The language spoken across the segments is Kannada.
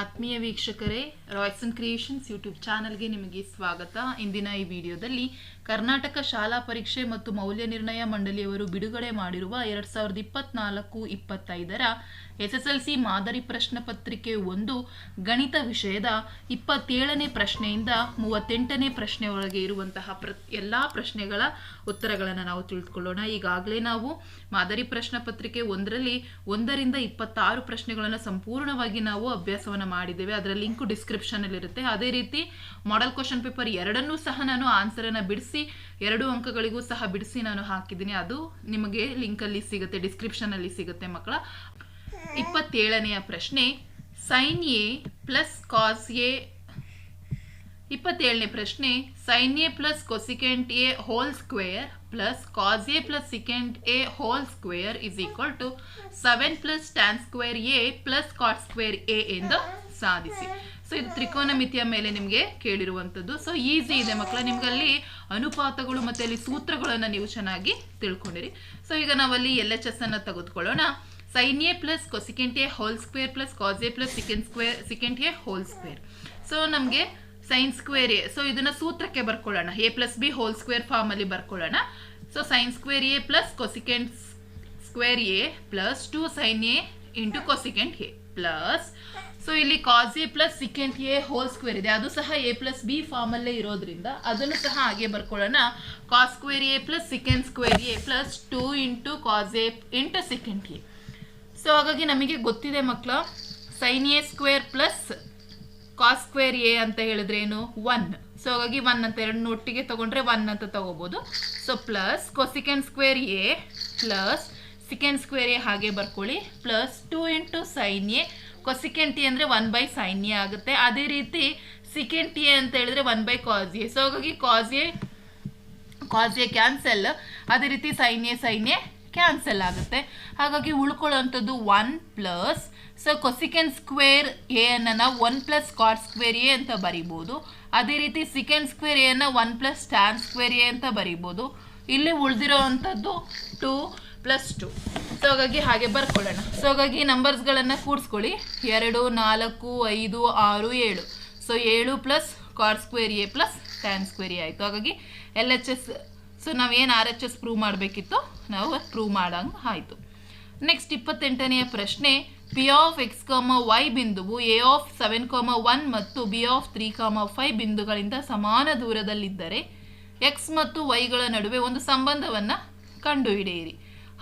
ಆತ್ಮೀಯ ವೀಕ್ಷಕರೇ ರಾಯ್ಸನ್ ಕ್ರಿಯೇಷನ್ಸ್ ಯೂಟ್ಯೂಬ್ ಚಾನಲ್ಗೆ ನಿಮಗೆ ಸ್ವಾಗತ. ಇಂದಿನ ಈ ವಿಡಿಯೋದಲ್ಲಿ ಕರ್ನಾಟಕ ಶಾಲಾ ಪರೀಕ್ಷೆ ಮತ್ತು ಮೌಲ್ಯ ನಿರ್ಣಯ ಮಂಡಳಿಯವರು ಬಿಡುಗಡೆ ಮಾಡಿರುವ ಎರಡ್ ಸಾವಿರದ ಇಪ್ಪತ್ನಾಲ್ಕು, ಇಪ್ಪತ್ತೈದರ ಎಸ್ ಎಸ್ ಎಲ್ ಸಿ ಮಾದರಿ ಪ್ರಶ್ನೆ ಪತ್ರಿಕೆ ಒಂದು ಗಣಿತ ವಿಷಯದ ಇಪ್ಪತ್ತೇಳನೇ ಪ್ರಶ್ನೆಯಿಂದ ಮೂವತ್ತೆಂಟನೇ ಪ್ರಶ್ನೆಯೊಳಗೆ ಇರುವಂತಹ ಪ್ರ, ಎಲ್ಲ ಪ್ರಶ್ನೆಗಳ ಉತ್ತರಗಳನ್ನು ನಾವು ತಿಳಿದುಕೊಳ್ಳೋಣ ಈಗಾಗಲೇ ನಾವು ಮಾದರಿ ಪ್ರಶ್ನೆ ಪತ್ರಿಕೆ ಒಂದರಲ್ಲಿ ಒಂದರಿಂದ ಇಪ್ಪತ್ತಾರು ಪ್ರಶ್ನೆಗಳನ್ನು ಸಂಪೂರ್ಣವಾಗಿ ನಾವು ಅಭ್ಯಾಸವನ್ನು ಮಾಡಿದ್ದೇವೆ. ಅದರ ಲಿಂಕು ಡಿಸ್ಕ್ರಿಪ್ಷನ್ ಇರುತ್ತೆ ಅದೇ ರೀತಿ ಮಾಡೆಲ್ ಕ್ವಶನ್ ಪೇಪರ್ ಎರಡನ್ನೂ ಸಹ ನಾನು ಆನ್ಸರನ್ನು ಬಿಡಿಸಿ ಎರಡು ಅಂಕಗಳಿಗೂ ಸಹ ಬಿಡಿಸಿ ನಾನು ಹಾಕಿದ್ದೀನಿ. ಅದು ನಿಮಗೆ ಲಿಂಕಲ್ಲಿ ಸಿಗುತ್ತೆ, ಡಿಸ್ಕ್ರಿಪ್ಷನಲ್ಲಿ ಸಿಗುತ್ತೆ ಮಕ್ಕಳ. ಇಪ್ಪತ್ತೇಳನೆಯ ಪ್ರಶ್ನೆ, sine A plus cos A ಇಪ್ಪತ್ತೇಳನೇ ಪ್ರಶ್ನೆ sine A plus cosecant A whole square plus cos A plus secant A whole square is equal to seven plus tan square A plus cot square A ಎಂದು ಸಾಧಿಸಿ. ಸೊ ಇದು ತ್ರಿಕೋನಮಿತಿಯ ಮೇಲೆ ನಿಮಗೆ ಕೇಳಿರುವಂಥದ್ದು. ಸೊ ಈಸಿ ಇದೆ ಮಕ್ಕಳ. ನಿಮ್ಗಲ್ಲಿ ಅನುಪಾತಗಳು ಮತ್ತು ಅಲ್ಲಿ ಸೂತ್ರಗಳನ್ನು ನೀವು ಚೆನ್ನಾಗಿ ತಿಳ್ಕೊಂಡಿರಿ. ಸೊ ಈಗ ನಾವಲ್ಲಿ ಎಲ್ ಎಚ್ ಎಸ್ ಅನ್ನು ತೆಗೆದುಕೊಳ್ಳೋಣ. Sine A plus cosecant A whole square plus cos A plus secant square, secant A whole square. So ನಮಗೆ ಸೈನ್ ಸ್ಕ್ವೇರ್ ಎ ಸೊ ಇದನ್ನ ಸೂತ್ರಕ್ಕೆ ಬರ್ಕೊಳ್ಳೋಣ. A plus B whole square form ಅಲ್ಲಿ ಬರ್ಕೊಳ್ಳೋಣ. So sine square A plus cosecant square A plus two sine A into cosecant A plus so ಇಲ್ಲಿ cos A plus secant A whole square ಇದೆ. ಅದು ಸಹ ಎ ಪ್ಲಸ್ ಬಿ ಫಾರ್ಮ್ ಅಲ್ಲೇ ಇರೋದ್ರಿಂದ ಅದನ್ನು ಸಹ ಹಾಗೆ ಬರ್ಕೊಳ್ಳೋಣ. Cos square A plus secant square A plus two into cos A into secant A so ಹಾಗಾಗಿ ನಮಗೆ ಗೊತ್ತಿದೆ ಮಕ್ಕಳ sine A square plus square A ಅಂತ ಹೇಳಿದ್ರೆ ಏನು? ಒನ್ ಸೊ ಹಾಗಾಗಿ ಒನ್ ಅಂತ ಎರಡು ಒಟ್ಟಿಗೆ ತಗೊಂಡ್ರೆ ಒನ್ ಅಂತ ತಗೋಬಹುದು so plus cosecant square A plus secant square A ಹಾಗೆ ಬರ್ಕೊಳ್ಳಿ. Plus two into sine A cosecant T ಅಂದರೆ ಒನ್ ಬೈ ಸೈನ್ ಎ ಆಗುತ್ತೆ. ಅದೇ ರೀತಿ ಸಿಕೆಂಟ್ ಎ ಅಂತ ಹೇಳಿದ್ರೆ one by cos A so ಹಾಗಾಗಿ cos A cos A cancel ಅದೇ ರೀತಿ sine A sine A cancel ಆಗುತ್ತೆ. ಹಾಗಾಗಿ ಉಳ್ಕೊಳ್ಳೋಂಥದ್ದು one plus so cosecant square A ಅನ್ನು ನಾವು one plus cot square A ಅಂತ ಬರಿಬೋದು. ಅದೇ ರೀತಿ ಸಿಕೆಂಡ್ ಸ್ಕ್ವೇರ್ ಎ ಅನ್ನು one plus tan square A ಅಂತ ಬರಿಬೋದು. ಇಲ್ಲಿ ಉಳಿದಿರೋ ಅಂಥದ್ದು ಟೂ ಪ್ಲಸ್ ಟು ಸೊ ಹಾಗಾಗಿ ಹಾಗೆ ಬರ್ಕೊಳ್ಳೋಣ. ಸೊ ಹಾಗಾಗಿ ನಂಬರ್ಸ್ಗಳನ್ನು ಕೂಡಿಸ್ಕೊಳ್ಳಿ. ಎರಡು, ನಾಲ್ಕು, ಐದು, ಆರು, ಏಳು. ಸೊ ಏಳು plus cot square A plus tan square A ಆಯಿತು. ಹಾಗಾಗಿ ಎಲ್ ಎಚ್ ಎಸ್ ಸೊ ನಾವೇನು ಆರ್ ಎಚ್ ಎಸ್ ಪ್ರೂವ್ ಮಾಡಬೇಕಿತ್ತು? ನಾವು ಪ್ರೂವ್ ಮಾಡಂಗೆ ಆಯಿತು. ನೆಕ್ಸ್ಟ್ ಇಪ್ಪತ್ತೆಂಟನೆಯ ಪ್ರಶ್ನೆ. P of X comma Y ಬಿಂದುವು A of seven comma one ಮತ್ತು B of three comma five ಬಿಂದುಗಳಿಂದ ಸಮಾನ ದೂರದಲ್ಲಿದ್ದರೆ ಎಕ್ಸ್ ಮತ್ತು ವೈಗಳ ನಡುವೆ ಒಂದು ಸಂಬಂಧವನ್ನು ಕಂಡುಹಿಡಿಯಿರಿ.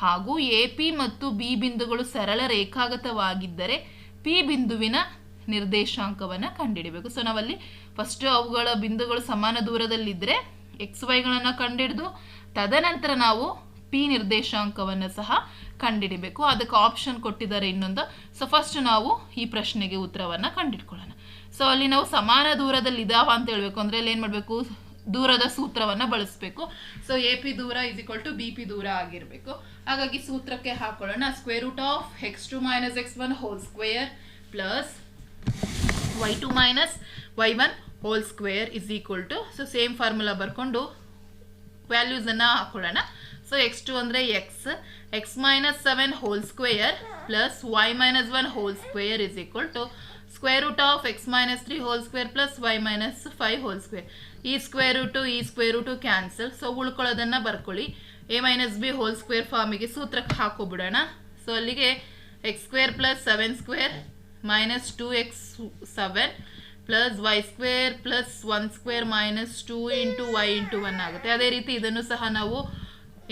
ಹಾಗೂ ಎ ಪಿ ಮತ್ತು ಬಿ ಬಿಂದುಗಳು ಸರಳ ರೇಖಾಗತವಾಗಿದ್ದರೆ ಪಿ ಬಿಂದುವಿನ ನಿರ್ದೇಶಾಂಕವನ್ನು ಕಂಡುಹಿಡಬೇಕು. ಸೊ ನಾವಲ್ಲಿ ಫಸ್ಟ್ ಅವುಗಳ ಬಿಂದುಗಳು ಸಮಾನ ದೂರದಲ್ಲಿದ್ದರೆ ಎಕ್ಸ್ ವೈಗಳನ್ನು ಕಂಡುಹಿಡಿದು, ತದನಂತರ ನಾವು ಪಿ ನಿರ್ದೇಶಾಂಕವನ್ನು ಸಹ ಕಂಡಿಡಿಬೇಕು. ಅದಕ್ಕೆ ಆಪ್ಷನ್ ಕೊಟ್ಟಿದ್ದಾರೆ ಇನ್ನೊಂದು. ಸೊ ಫಸ್ಟ್ ನಾವು ಈ ಪ್ರಶ್ನೆಗೆ ಉತ್ತರವನ್ನು ಕಂಡುಹಿಡ್ಕೊಳ್ಳೋಣ ಸೊ ಅಲ್ಲಿ ನಾವು ಸಮಾನ ದೂರದಲ್ಲಿ ಇದಾವ ಅಂತ ಹೇಳಬೇಕು. ಅಂದರೆ ಅಲ್ಲಿ ಏನು ಮಾಡಬೇಕು? ದೂರದ ಸೂತ್ರವನ್ನು ಬಳಸಬೇಕು. ಸೊ ಎ ಪಿ ದೂರ is equal to B P ದೂರ ಆಗಿರಬೇಕು. ಹಾಗಾಗಿ ಸೂತ್ರಕ್ಕೆ ಹಾಕೊಳ್ಳೋಣ. Square root of X two minus X one whole square plus Y two minus Y one whole square is equal to so same formula ಬರ್ಕೊಂಡು ವ್ಯಾಲ್ಯೂಸನ್ನು ಹಾಕೊಳ್ಳೋಣ. ಸೊ ಎಕ್ಸ್ ಟು ಅಂದರೆ X X minus seven whole square plus Y minus one whole square is equal to square root of X minus three whole square plus Y minus five whole square ಈ ಸ್ಕ್ವೇರ್ ರೂಟು ಈ ಸ್ಕ್ವೇರ್ ರೂಟು ಕ್ಯಾನ್ಸಲ್ ಸೊ ಉಳ್ಕೊಳ್ಳೋದನ್ನು ಬರ್ಕೊಳ್ಳಿ. A minus B whole square ಫಾರ್ಮಿಗೆ ಸೂತ್ರಕ್ಕೆ ಹಾಕೋಬಿಡೋಣ. ಸೊ ಅಲ್ಲಿಗೆ X square plus seven square minus two X seven plus Y square plus one square minus two into Y into one ಆಗುತ್ತೆ. ಅದೇ ರೀತಿ ಇದನ್ನು ಸಹ ನಾವು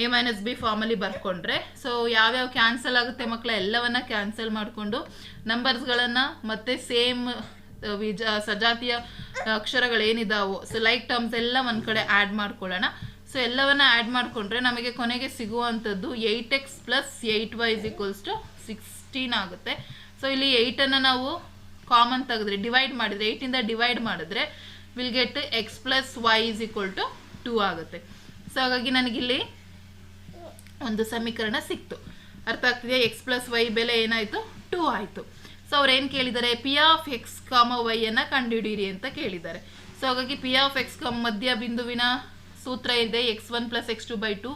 ಎ ಮೈನಸ್ ಬಿ ಫಾರ್ಮಲ್ಲಿ ಬರ್ಕೊಂಡ್ರೆ. ಸೊ ಯಾವ್ಯಾವ ಕ್ಯಾನ್ಸಲ್ ಆಗುತ್ತೆ ಮಕ್ಕಳ ಎಲ್ಲವನ್ನ ಕ್ಯಾನ್ಸಲ್ ಮಾಡಿಕೊಂಡು ನಂಬರ್ಸ್ಗಳನ್ನು ಮತ್ತೆ ಸೇಮ್ ವಿಜ ಸಜಾತಿಯ ಅಕ್ಷರಗಳೇನಿದಾವೋ ಸೊ ಲೈಕ್ ಟರ್ಮ್ಸ್ ಎಲ್ಲ ಒಂದು ಕಡೆ ಆ್ಯಡ್ ಮಾಡ್ಕೊಳ್ಳೋಣ. ಸೊ ಎಲ್ಲವನ್ನ ಆ್ಯಡ್ ಮಾಡಿಕೊಂಡ್ರೆ ನಮಗೆ ಕೊನೆಗೆ ಸಿಗುವಂಥದ್ದು eight x plus eight y is equals to sixteen ಆಗುತ್ತೆ. ಸೊ ಇಲ್ಲಿ ಏಯ್ಟನ್ನು ನಾವು ಕಾಮನ್ ತೆಗೆದ್ರೆ ಡಿವೈಡ್ ಮಾಡಿದರೆ ಏಯ್ಟಿಂದ ಡಿವೈಡ್ ಮಾಡಿದ್ರೆ will get X plus Y is equal to two ಆಗುತ್ತೆ. ಸೊ ಹಾಗಾಗಿ ನನಗಿಲ್ಲಿ ಒಂದು ಸಮೀಕರಣ ಸಿಕ್ತು. ಅರ್ಥ ಆಗ್ತಿದೆಯಾ? ಎಕ್ಸ್ ಪ್ಲಸ್ ವೈ ಬೆಲೆ ಏನಾಯಿತು? ಟೂ ಆಯಿತು. ಸೊ ಅವ್ರೇನು ಕೇಳಿದ್ದಾರೆ? ಪಿ ಆಫ್ ಎಕ್ಸ್ ಕಾಮ ವೈಯನ್ನು ಕಂಡುಹಿಡಿಯಿರಿ ಅಂತ ಕೇಳಿದ್ದಾರೆ. ಸೊ ಹಾಗಾಗಿ ಪಿ ಆಫ್ ಎಕ್ಸ್ ಕಾಮ್ ಮಧ್ಯ ಬಿಂದುವಿನ ಸೂತ್ರ ಇದೆ. X one plus X two by two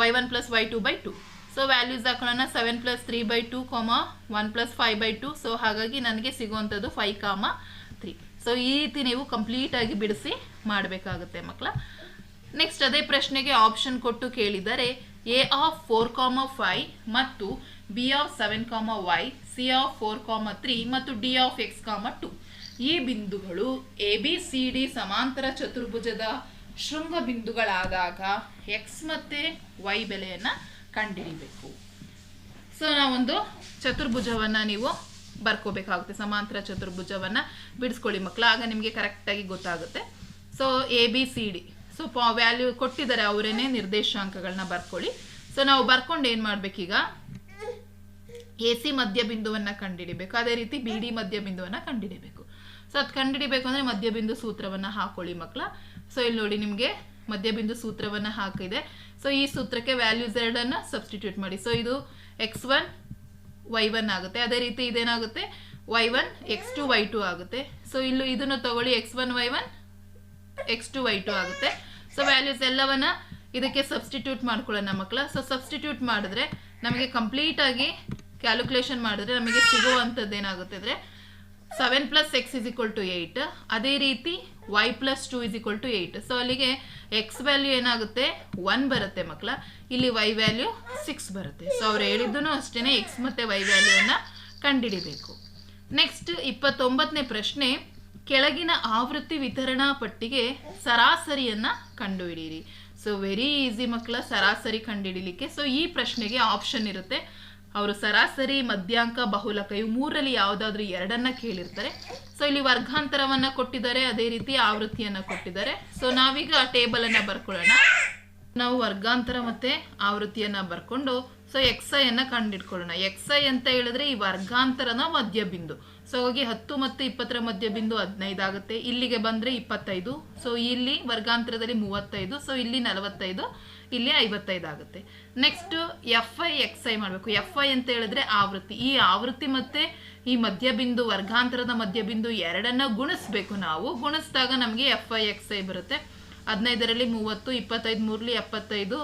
Y one plus Y two by two so values ಹಾಕೊಳ್ಳೋಣ seven plus three by two comma one plus five by two so ಹಾಗಾಗಿ ನನಗೆ ಸಿಗುವಂಥದ್ದು ಫೈವ್ ಕಾಮ ತ್ರೀ ಸೊ ಈ ರೀತಿ ನೀವು ಕಂಪ್ಲೀಟಾಗಿ ಬಿಡಿಸಿ ಮಾಡಬೇಕಾಗುತ್ತೆ ಮಕ್ಕಳ. ನೆಕ್ಸ್ಟ್ ಅದೇ ಪ್ರಶ್ನೆಗೆ ಆಪ್ಷನ್ ಕೊಟ್ಟು ಕೇಳಿದರೆ A of four comma five ಮತ್ತು B of seven comma Y C of four comma three ಮತ್ತು D of X comma two ಈ ಬಿಂದುಗಳು ಎ ಬಿ ಸಿ ಡಿ ಸಮಾಂತರ ಚತುರ್ಭುಜದ ಶೃಂಗ ಬಿಂದುಗಳಾದಾಗ ಎಕ್ಸ್ ಮತ್ತು ವೈ ಬೆಲೆಯನ್ನು ಕಂಡುಹಿಡಿಬೇಕು ಸೊ ನಾವೊಂದು ಚತುರ್ಭುಜವನ್ನು ನೀವು ಬರ್ಕೋಬೇಕಾಗುತ್ತೆ. ಸಮಾಂತರ ಚತುರ್ಭುಜವನ್ನು ಬಿಡಿಸ್ಕೊಳ್ಳಿ ಮಕ್ಕಳು. ಆಗ ನಿಮಗೆ ಕರೆಕ್ಟಾಗಿ ಗೊತ್ತಾಗುತ್ತೆ. So A B C D so ಪಾ ವ್ಯಾಲ್ಯೂ ಕೊಟ್ಟಿದ್ದಾರೆ ಅವರೇನೆ ನಿರ್ದೇಶಾಂಕಗಳನ್ನ ಬರ್ಕೊಳ್ಳಿ. ಸೊ ನಾವು ಬರ್ಕೊಂಡು ಏನು ಮಾಡ್ಬೇಕೀಗ? ಎ ಸಿ ಮಧ್ಯಬಿಂದುವನ್ನು ಕಂಡುಹಿಡಿಬೇಕು ಅದೇ ರೀತಿ ಬಿ ಡಿ ಮಧ್ಯಬಿಂದುವನ್ನು ಕಂಡುಹಿಡಿಬೇಕು ಸೊ ಅದು ಕಂಡುಹಿಡಿಬೇಕು ಅಂದರೆ ಮಧ್ಯಬಿಂದು ಸೂತ್ರವನ್ನು ಹಾಕೊಳ್ಳಿ ಮಕ್ಕಳ ಸೊ ಇಲ್ಲಿ ನೋಡಿ ನಿಮಗೆ ಮಧ್ಯಬಿಂದು ಸೂತ್ರವನ್ನು ಹಾಕಿದೆ. ಸೊ ಈ ಸೂತ್ರಕ್ಕೆ ವ್ಯಾಲ್ಯೂಸ್ ಎರಡನ್ನು ಸಬ್ಸ್ಟಿಟ್ಯೂಟ್ ಮಾಡಿ. ಸೊ ಇದು ಎಕ್ಸ್ ಒನ್ ವೈ ಒನ್ ಆಗುತ್ತೆ. ಅದೇ ರೀತಿ ಇದೇನಾಗುತ್ತೆ? Y one X two Y two ಆಗುತ್ತೆ. ಸೊ ಇಲ್ಲೂ ಇದನ್ನು ತಗೊಳ್ಳಿ. X one Y one X two Y two ಆಗುತ್ತೆ. ಸೊ ವ್ಯಾಲ್ಯೂಸ್ ಎಲ್ಲವನ್ನ ಇದಕ್ಕೆ ಸಬ್ಸ್ಟಿಟ್ಯೂಟ್ ಮಾಡ್ಕೊಳ್ಳೋಣ ಮಕ್ಕಳ. ಸೊ ಸಬ್ಸ್ಟಿಟ್ಯೂಟ್ ಮಾಡಿದ್ರೆ ನಮಗೆ ಕಂಪ್ಲೀಟ್ ಆಗಿ ಕ್ಯಾಲ್ಕುಲೇಷನ್ ಮಾಡಿದ್ರೆ ನಮಗೆ ಸಿಗುವಂಥದ್ದು ಏನಾಗುತ್ತೆ ಅಂದರೆ seven plus X is equal to eight ಅದೇ ರೀತಿ Y plus two is equal to eight so ಅಲ್ಲಿಗೆ ಎಕ್ಸ್ ವ್ಯಾಲ್ಯೂ ಏನಾಗುತ್ತೆ? ಒನ್ ಬರುತ್ತೆ ಮಕ್ಕಳ. ಇಲ್ಲಿ ವೈ ವ್ಯಾಲ್ಯೂ ಸಿಕ್ಸ್ ಬರುತ್ತೆ. ಸೊ ಅವ್ರು ಹೇಳಿದ್ದೂ ಅಷ್ಟೇ ಎಕ್ಸ್ ಮತ್ತು ವೈ ವ್ಯಾಲ್ಯೂವನ್ನು ಕಂಡುಹಿಡಿಬೇಕು. ನೆಕ್ಸ್ಟ್ ಇಪ್ಪತ್ತೊಂಬತ್ತನೇ ಪ್ರಶ್ನೆ. ಕೆಳಗಿನ ಆವೃತ್ತಿ ವಿತರಣಾ ಪಟ್ಟಿಗೆ ಸರಾಸರಿಯನ್ನ ಕಂಡುಹಿಡಿಯಿರಿ ಸೊ ವೆರಿ ಈಸಿ ಮಕ್ಕಳ, ಸರಾಸರಿ ಕಂಡುಹಿಡಿಲಿಕ್ಕೆ. ಸೊ ಈ ಪ್ರಶ್ನೆಗೆ ಆಪ್ಷನ್ ಇರುತ್ತೆ. ಅವರು ಸರಾಸರಿ, ಮಧ್ಯಾಂಕ, ಬಹುಲಕ ಇವು ಮೂರರಲ್ಲಿ ಯಾವುದಾದ್ರೂ ಎರಡನ್ನ ಕೇಳಿರ್ತಾರೆ. ಸೊ ಇಲ್ಲಿ ವರ್ಗಾಂತರವನ್ನ ಕೊಟ್ಟಿದ್ದಾರೆ, ಅದೇ ರೀತಿ ಆವೃತ್ತಿಯನ್ನ ಕೊಟ್ಟಿದ್ದಾರೆ. ಸೊ ನಾವೀಗ ಟೇಬಲ್ ಅನ್ನ ಬರ್ಕೊಳ್ಳೋಣ. ನಾವು ವರ್ಗಾಂತರ ಮತ್ತೆ ಆವೃತ್ತಿಯನ್ನ ಬರ್ಕೊಂಡು ಸೊ ಎಕ್ಸ್ ಐ ಅನ್ನ ಕಂಡಿಡ್ಕೊಳ್ಳೋಣ. ಎಕ್ಸ್ ಐ ಅಂತ ಹೇಳಿದ್ರೆ ಈ ವರ್ಗಾಂತರದ ಮಧ್ಯಬಿಂದು. ಸೊ ಹೋಗಿ ಹತ್ತು ಮತ್ತು ಇಪ್ಪತ್ತರ ಮಧ್ಯ ಬಿಂದು ಹದಿನೈದು ಆಗುತ್ತೆ. ಇಲ್ಲಿಗೆ ಬಂದರೆ ಇಪ್ಪತ್ತೈದು. ಸೊ ಇಲ್ಲಿ ವರ್ಗಾಂತರದಲ್ಲಿ ಮೂವತ್ತೈದು. ಸೊ ಇಲ್ಲಿ ನಲವತ್ತೈದು. ಇಲ್ಲಿ ಐವತ್ತೈದು ಆಗುತ್ತೆ. Next F I X I ಮಾಡಬೇಕು. ಎಫ್ ಐ ಅಂತ ಹೇಳಿದ್ರೆ ಆವೃತ್ತಿ. ಈ ಆವೃತ್ತಿ ಮತ್ತೆ ಈ ಮಧ್ಯಬಿಂದು, ವರ್ಗಾಂತರದ ಮಧ್ಯಬಿಂದು ಎರಡನ್ನ ಗುಣಿಸ್ಬೇಕು ನಾವು. ಗುಣಿಸಿದಾಗ ನಮಗೆ ಎಫ್ ಐ ಎಕ್ಸ್ ಐ ಬರುತ್ತೆ. ಹದಿನೈದರಲ್ಲಿ ಮೂವತ್ತು, ಇಪ್ಪತ್ತೈದು ಮೂರಲಿ ಎಪ್ಪತ್ತೈದು,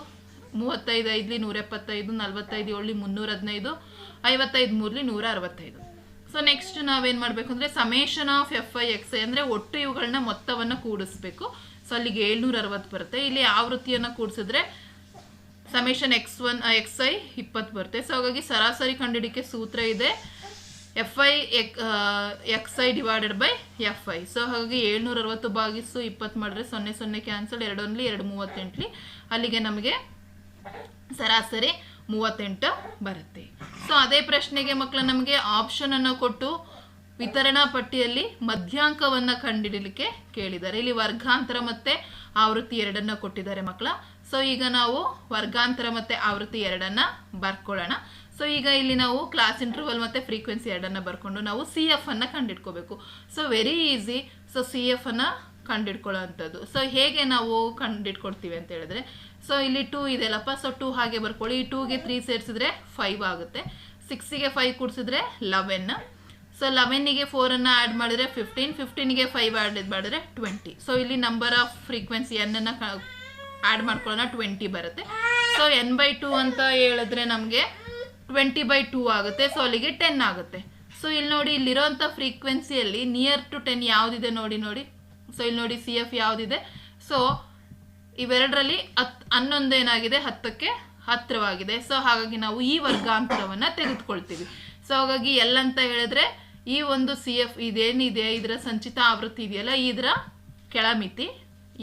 ಮೂವತ್ತೈದು ಐದ್ಲಿ ನೂರ ಎಪ್ಪತ್ತೈದು, ನಲ್ವತ್ತೈದು ಏಳ್ಲಿ ಮುನ್ನೂರ ಹದಿನೈದು, ಐವತ್ತೈದು ಮೂರಲಿ ನೂರ ಅರವತ್ತೈದು. ಸೊ ನೆಕ್ಸ್ಟ್ ನಾವೇನು ಮಾಡಬೇಕು ಅಂದರೆ summation of F I X I ಅಂದರೆ ಒಟ್ಟು ಇವುಗಳನ್ನ ಮೊತ್ತವನ್ನು ಕೂಡಿಸ್ಬೇಕು. ಸೊ ಅಲ್ಲಿಗೆ ಏಳ್ನೂರ ಅರವತ್ತು ಬರುತ್ತೆ. ಇಲ್ಲಿ ಆವೃತ್ತಿಯನ್ನು ಕೂಡಿಸಿದ್ರೆ summation X one X I ಇಪ್ಪತ್ತು ಬರುತ್ತೆ. ಸೊ ಹಾಗಾಗಿ ಸರಾಸರಿ ಕಂಡುಹಿಡಿಕೆ ಸೂತ್ರ ಇದೆ. F I X X I divided by F I so ಹಾಗಾಗಿ ಏಳ್ನೂರ ಅರವತ್ತು ಭಾಗಿಸು ಇಪ್ಪತ್ತು ಮಾಡಿದ್ರೆ ಸೊನ್ನೆ ಸೊನ್ನೆ ಕ್ಯಾನ್ಸಲ್ ಎರಡೊಂದ್ಲಿ ಎರಡು ಮೂವತ್ತೆಂಟ್ಲಿ ಅಲ್ಲಿಗೆ ನಮಗೆ ಸರಾಸರಿ ಮೂವತ್ತೆಂಟು ಬರುತ್ತೆ. ಸೊ ಅದೇ ಪ್ರಶ್ನೆಗೆ ಮಕ್ಕಳು ನಮಗೆ ಆಪ್ಷನ್ ಅನ್ನು ಕೊಟ್ಟು ವಿತರಣಾ ಪಟ್ಟಿಯಲ್ಲಿ ಮಧ್ಯಾಂಕವನ್ನು ಕಂಡುಹಿಡಲಿಕ್ಕೆ ಕೇಳಿದ್ದಾರೆ. ಇಲ್ಲಿ ವರ್ಗಾಂತರ ಮತ್ತೆ ಆವೃತ್ತಿ ಎರಡನ್ನ ಕೊಟ್ಟಿದ್ದಾರೆ ಮಕ್ಕಳ ಸೊ ಈಗ ನಾವು ವರ್ಗಾಂತರ ಮತ್ತೆ ಆವೃತ್ತಿ ಎರಡನ್ನ ಬರ್ಕೊಳ್ಳೋಣ. ಸೊ ಈಗ ಇಲ್ಲಿ ನಾವು ಕ್ಲಾಸ್ ಇಂಟರ್ವಲ್ ಮತ್ತೆ ಫ್ರೀಕ್ವೆನ್ಸಿ ಎರಡನ್ನ ಬರ್ಕೊಂಡು ನಾವು ಸಿ ಎಫ್ ಅನ್ನ ಕಂಡಿಡ್ಕೋಬೇಕು so very easy so C F ಅನ್ನ ಕಂಡಿಡ್ಕೊಳ್ಳೋ ಅಂಥದ್ದು ಸೊ ಹೇಗೆ ನಾವು ಕಂಡಿಡ್ಕೊಳ್ತೀವಿ ಅಂತ ಹೇಳಿದ್ರೆ ಸೊ ಇಲ್ಲಿ ಟೂ ಇದೆಯಲ್ಲಪ್ಪ. ಸೊ ಟೂ ಹಾಗೆ ಬರ್ಕೊಳ್ಳಿ. ಟೂಗೆ ತ್ರೀ ಸೇರಿಸಿದ್ರೆ ಫೈವ್ ಆಗುತ್ತೆ. ಸಿಕ್ಸಿಗೆ ಫೈವ್ ಕೂಡಿಸಿದ್ರೆ ಲೆವೆನ್ ಸೊ ಲೆವೆನ್ನಿಗೆ ಫೋರನ್ನು ಆ್ಯಡ್ ಮಾಡಿದ್ರೆ ಫಿಫ್ಟೀನ್ ಫಿಫ್ಟೀನ್ಗೆ ಫೈವ್ ಆ್ಯಡ್ ಮಾಡಿದ್ರೆ ಟ್ವೆಂಟಿ ಸೊ ಇಲ್ಲಿ ನಂಬರ್ ಆಫ್ ಫ್ರೀಕ್ವೆನ್ಸಿ ಎನ್ನನ್ನು ಆ್ಯಡ್ ಮಾಡ್ಕೊಳ್ಳೋಣ. ಟ್ವೆಂಟಿ ಬರುತ್ತೆ. ಸೊ ಎನ್ ಬೈ ಟೂ ಅಂತ ಹೇಳಿದ್ರೆ ನಮಗೆ ಟ್ವೆಂಟಿ ಬೈ ಟೂ ಆಗುತ್ತೆ. ಸೊ ಅಲ್ಲಿಗೆ ಟೆನ್ ಆಗುತ್ತೆ. ಸೊ ಇಲ್ಲಿ ನೋಡಿ ಇಲ್ಲಿರೋಂಥ ಫ್ರೀಕ್ವೆನ್ಸಿಯಲ್ಲಿ ನಿಯರ್ ಟು ಟೆನ್ ಯಾವುದಿದೆ ನೋಡಿ ನೋಡಿ. ಸೊ ಇಲ್ಲಿ ನೋಡಿ ಸಿ ಎಫ್ ಯಾವುದಿದೆ. ಸೊ ಇವೆರಡರಲ್ಲಿ ಹತ್, ಹನ್ನೊಂದೇನಾಗಿದೆ? ಹತ್ತಕ್ಕೆ ಹತ್ತಿರವಾಗಿದೆ. ಸೊ ಹಾಗಾಗಿ ನಾವು ಈ ವರ್ಗಾಂತರವನ್ನು ತೆಗೆದುಕೊಳ್ತೀವಿ. ಸೊ ಹಾಗಾಗಿ ಎಲ್ಲಂತ ಹೇಳಿದ್ರೆ, ಈ ಒಂದು ಸಿ ಎಫ್ ಇದೇನಿದೆ? ಇದರ ಸಂಚಿತ ಆವೃತ್ತಿ ಇದೆಯಲ್ಲ? ಇದರ ಕೆಳಮಿತಿ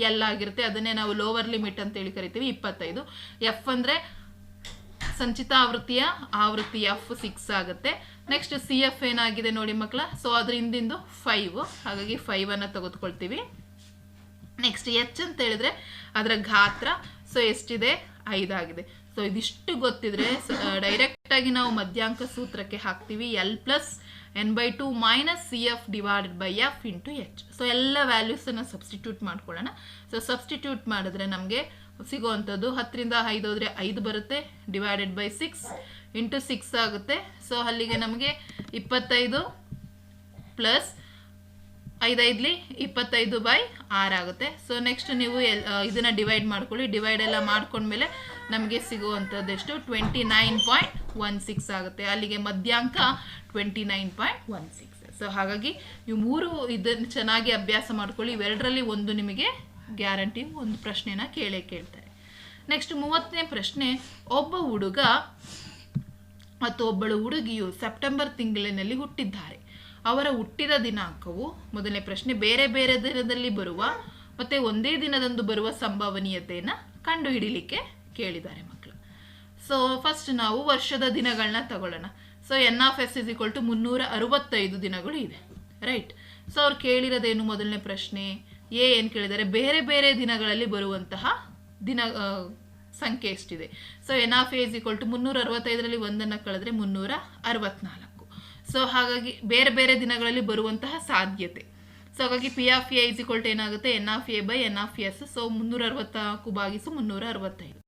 ಎಲ್ ಆಗಿರುತ್ತೆ ಅದನ್ನೇ ನಾವು ಲೋವರ್ ಲಿಮಿಟ್ ಅಂತ ಹೇಳಿ ಕರಿತೀವಿ, ಇಪ್ಪತ್ತೈದು. ಎಫ್ ಅಂದರೆ ಸಂಚಿತ ಆವೃತ್ತಿಯ ಆವೃತ್ತಿ ಎಫ್ ಸಿಕ್ಸ್ ಆಗುತ್ತೆ. ನೆಕ್ಸ್ಟ್ ಸಿ ಎಫ್ ಏನಾಗಿದೆ ನೋಡಿ ಮಕ್ಕಳ? ಸೊ ಅದ್ರ ಹಿಂದಿಂದು ಫೈವ್ ಹಾಗಾಗಿ ಫೈವ್ ಅನ್ನು ತೆಗೆದುಕೊಳ್ತೀವಿ. ನೆಕ್ಸ್ಟ್ ಎಚ್ ಅಂತ ಹೇಳಿದ್ರೆ ಅದರ ಗಾತ್ರ ಸೊ ಎಷ್ಟಿದೆ? ಐದಾಗಿದೆ. ಸೊ ಇದಿಷ್ಟು ಗೊತ್ತಿದ್ರೆ ಡೈರೆಕ್ಟ್ ಆಗಿ ನಾವು ಮಧ್ಯಾಂಕ ಸೂತ್ರಕ್ಕೆ ಹಾಕ್ತೀವಿ. L plus N by two minus C F divided by F into H so ಎಲ್ಲ ವ್ಯಾಲ್ಯೂಸನ್ನು ಸಬ್ಸ್ಟಿಟ್ಯೂಟ್ ಮಾಡ್ಕೊಳ್ಳೋಣ. ಸೊ ಸಬ್ಸ್ಟಿಟ್ಯೂಟ್ ಮಾಡಿದ್ರೆ ನಮಗೆ ಸಿಗುವಂಥದ್ದು ಹತ್ತರಿಂದ ಐದು ಹೋದರೆ ಐದು ಬರುತ್ತೆ divided by six into six ಆಗುತ್ತೆ. ಸೊ ಅಲ್ಲಿಗೆ ನಮಗೆ ಇಪ್ಪತ್ತೈದು ಪ್ಲಸ್ ಐದೈದ್ಲಿ ಇಪ್ಪತ್ತೈದು ಬೈ ಆಗುತ್ತೆ. ಸೊ ನೆಕ್ಸ್ಟ್ ನೀವು ಎಲ್ ಇದನ್ನು ಡಿವೈಡ್ ಮಾಡ್ಕೊಳ್ಳಿ. ಡಿವೈಡ್ ಎಲ್ಲ ಮಾಡ್ಕೊಂಡ್ಮೇಲೆ ನಮಗೆ ಸಿಗುವಂಥದ್ದೆಷ್ಟು? Twenty nine point one six ಆಗುತ್ತೆ. ಅಲ್ಲಿಗೆ ಮಧ್ಯಾಂಕ twenty nine point one six so ಹಾಗಾಗಿ ಇವು ಮೂರು ಇದನ್ನು ಚೆನ್ನಾಗಿ ಅಭ್ಯಾಸ ಮಾಡ್ಕೊಳ್ಳಿ. ಇವೆರಡರಲ್ಲಿ ಒಂದು ನಿಮಗೆ ಗ್ಯಾರಂಟಿ, ಒಂದು ಪ್ರಶ್ನೆನ ಕೇಳೇ ಕೇಳ್ತಾರೆ. ನೆಕ್ಸ್ಟ್ ಮೂವತ್ತನೇ ಪ್ರಶ್ನೆ, ಒಬ್ಬ ಹುಡುಗ ಮತ್ತು ಒಬ್ಬಳು ಹುಡುಗಿಯು ಸೆಪ್ಟೆಂಬರ್ ತಿಂಗಳಿನಲ್ಲಿ ಹುಟ್ಟಿದ್ದಾರೆ. ಅವರ ಹುಟ್ಟಿದ ದಿನಾಂಕವು ಮೊದಲನೇ ಪ್ರಶ್ನೆ, ಬೇರೆ ಬೇರೆ ದಿನದಲ್ಲಿ ಬರುವ ಮತ್ತೆ ಒಂದೇ ದಿನದಂದು ಬರುವ ಸಂಭವನೀಯತೆಯನ್ನು ಕಂಡುಹಿಡಿಲಿಕ್ಕೆ ಕೇಳಿದ್ದಾರೆ ಮಕ್ಕಳು. ಸೊ ಫಸ್ಟ್ ನಾವು ವರ್ಷದ ದಿನಗಳನ್ನ ತಗೊಳ್ಳೋಣ. So N of S is equal to ಮುನ್ನೂರ ಅರವತ್ತೈದು ದಿನಗಳು ಇದೆ ರೈಟ್ ಸೊ ಅವ್ರು ಕೇಳಿರೋದೇನು ಮೊದಲನೇ ಪ್ರಶ್ನೆ? ಎ ಏನು ಕೇಳಿದ್ದಾರೆ? ಬೇರೆ ಬೇರೆ ದಿನಗಳಲ್ಲಿ ಬರುವಂತಹ ದಿನ ಸಂಖ್ಯೆ ಎಷ್ಟಿದೆ? So N of A is equal to ಮುನ್ನೂರ ಅರವತ್ತೈದರಲ್ಲಿ ಒಂದನ್ನು ಕಳೆದ್ರೆ ಮುನ್ನೂರ ಅರವತ್ನಾಲ್ಕು ಸೊ ಹಾಗಾಗಿ ಬೇರೆ ಬೇರೆ ದಿನಗಳಲ್ಲಿ ಬರುವಂತಹ ಸಾಧ್ಯತೆ. ಸೊ ಹಾಗಾಗಿ P of A is to ಏನಾಗುತ್ತೆ? N of A by N of S so ಮುನ್ನೂರ ಅರವತ್ನಾಲ್ಕು ಭಾಗಿಸು ಮುನ್ನೂರ ಅರವತ್ತೈದು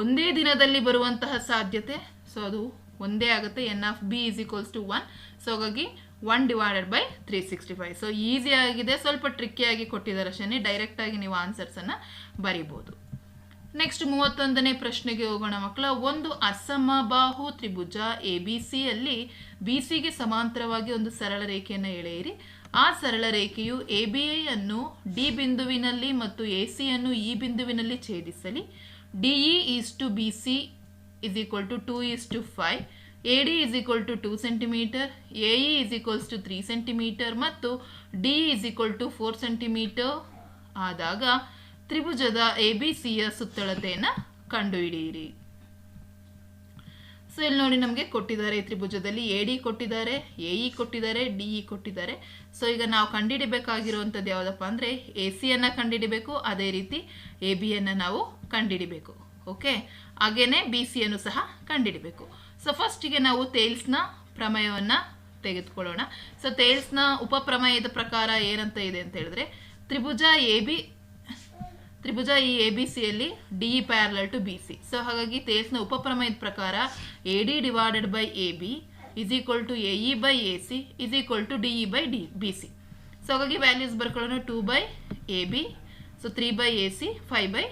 ಒಂದೇ ದಿನದಲ್ಲಿ ಬರುವಂತಹ ಸಾಧ್ಯತೆ? ಸೊ ಅದು ಒಂದೇ ಆಗುತ್ತೆ. N of B is equals to one so ಹಾಗಾಗಿ one divided by three sixty five so easy ಆಗಿದೆ. ಸ್ವಲ್ಪ ಟ್ರಿಕ್ಕಿಯಾಗಿ ಕೊಟ್ಟಿದ್ದಾರೆ ಶನಿ. ಡೈರೆಕ್ಟಾಗಿ ನೀವು ಆನ್ಸರ್ಸನ್ನು ಬರಿಬೋದು. ನೆಕ್ಸ್ಟ್ ಮೂವತ್ತೊಂದನೇ ಪ್ರಶ್ನೆಗೆ ಹೋಗೋಣ ಮಕ್ಕಳ. ಒಂದು ಅಸಮಬಾಹು ತ್ರಿಭುಜ ಎ ಬಿ ಸಿಯಲ್ಲಿ ಬಿ ಸಿಗೆ ಸಮಾಂತರವಾಗಿ ಒಂದು ಸರಳ ರೇಖೆಯನ್ನು ಎಳೆಯಿರಿ. ಆ ಸರಳ ರೇಖೆಯು ಎ ಬಿ ಅನ್ನು ಡಿ ಬಿಂದುವಿನಲ್ಲಿ ಮತ್ತು ಎ ಸಿಯನ್ನು ಈ ಬಿಂದುವಿನಲ್ಲಿ ಛೇದಿಸಲಿ. D E is to B C is equal to two is to five A D is equal to two centimetre A E is equals to three centimetre ಮತ್ತು D is equal to four centimetre ಆದಾಗ ತ್ರಿಭುಜದ ಎ ಬಿ ಸಿಯ ಸುತ್ತಳತೆಯನ್ನು ಕಂಡುಹಿಡಿಯಿರಿ. ಸೊ ಇಲ್ಲಿ ನೋಡಿ ನಮಗೆ ಕೊಟ್ಟಿದ್ದಾರೆ. ತ್ರಿಭುಜದಲ್ಲಿ ಎ ಡಿ ಕೊಟ್ಟಿದ್ದಾರೆ ಎ ಇ ಕೊಟ್ಟಿದ್ದಾರೆ ಡಿ ಇ ಕೊಟ್ಟಿದ್ದಾರೆ. ಸೊ ಈಗ ನಾವು ಕಂಡುಹಿಡಿಬೇಕಾಗಿರುವಂಥದ್ದು ಯಾವುದಪ್ಪ ಅಂದರೆ ಎ ಸಿಯನ್ನು ಕಂಡುಹಿಡಿಬೇಕು ಅದೇ ರೀತಿ ಎ ಬಿಯನ್ನು ನಾವು ಕಂಡುಹಿಡಿಬೇಕು ಓಕೆ ಹಾಗೇನೆ ಬಿ ಸಿಯನ್ನು ಸಹ ಕಂಡುಹಿಡಿಬೇಕು ಸೊ ಫಸ್ಟಿಗೆ ನಾವು ತೇಲ್ಸ್ನ ಪ್ರಮೇಯವನ್ನು ತೆಗೆದುಕೊಳ್ಳೋಣ. ಸೊ ತೇಲ್ಸ್ನ ಉಪಪ್ರಮೇಯದ ಪ್ರಕಾರ ಏನಂತ ಇದೆ ಅಂತ ಹೇಳಿದ್ರೆ, ತ್ರಿಭುಜ ಎ ಬಿ ತ್ರಿಭುಜ ಈ ಎ ಬಿ ಸಿಯಲ್ಲಿ D E parallel to B C so ಹಾಗಾಗಿ ತೇಲ್ಸ್ನ ಉಪಪ್ರಮೇಯದ ಪ್ರಕಾರ A D divided by A B is equal to A E by A C is equal to D E by D B C so ಹಾಗಾಗಿ values ಬರ್ಕೊಳ್ಳೋಣ two by A B so three by A C five by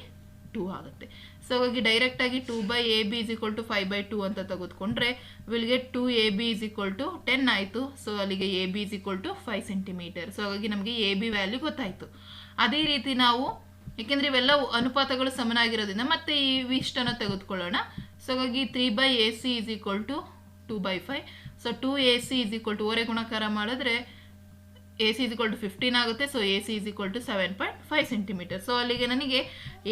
two ಆಗುತ್ತೆ. ಸೊ ಹಾಗಾಗಿ ಡೈರೆಕ್ಟಾಗಿ two by A B is equal to five by two ಅಂತ ತೆಗೆದುಕೊಂಡ್ರೆ will get to A B is equal to ten ಆಯಿತು. ಸೊ ಅಲ್ಲಿಗೆ A B is equal to five centimetre so ಹಾಗಾಗಿ ನಮಗೆ ಎ ಬಿ ವ್ಯಾಲ್ಯೂ ಗೊತ್ತಾಯಿತು. ಅದೇ ರೀತಿ ನಾವು ಏಕೆಂದರೆ ಇವೆಲ್ಲ ಅನುಪಾತಗಳು ಸಮನಾಗಿರೋದ್ರಿಂದ ಮತ್ತೆ ಈ ಇಷ್ಟನ್ನು ತೆಗೆದುಕೊಳ್ಳೋಣ. ಸೊ ಹಾಗಾಗಿ three by A C is equal to two by five so two A C is equal to ಓರೆ ಗುಣಕಾರ ಮಾಡಿದ್ರೆ A C is equal to fifteen ಆಗುತ್ತೆ. So A C is equal to seven point five centimetre so ಅಲ್ಲಿಗೆ ನನಗೆ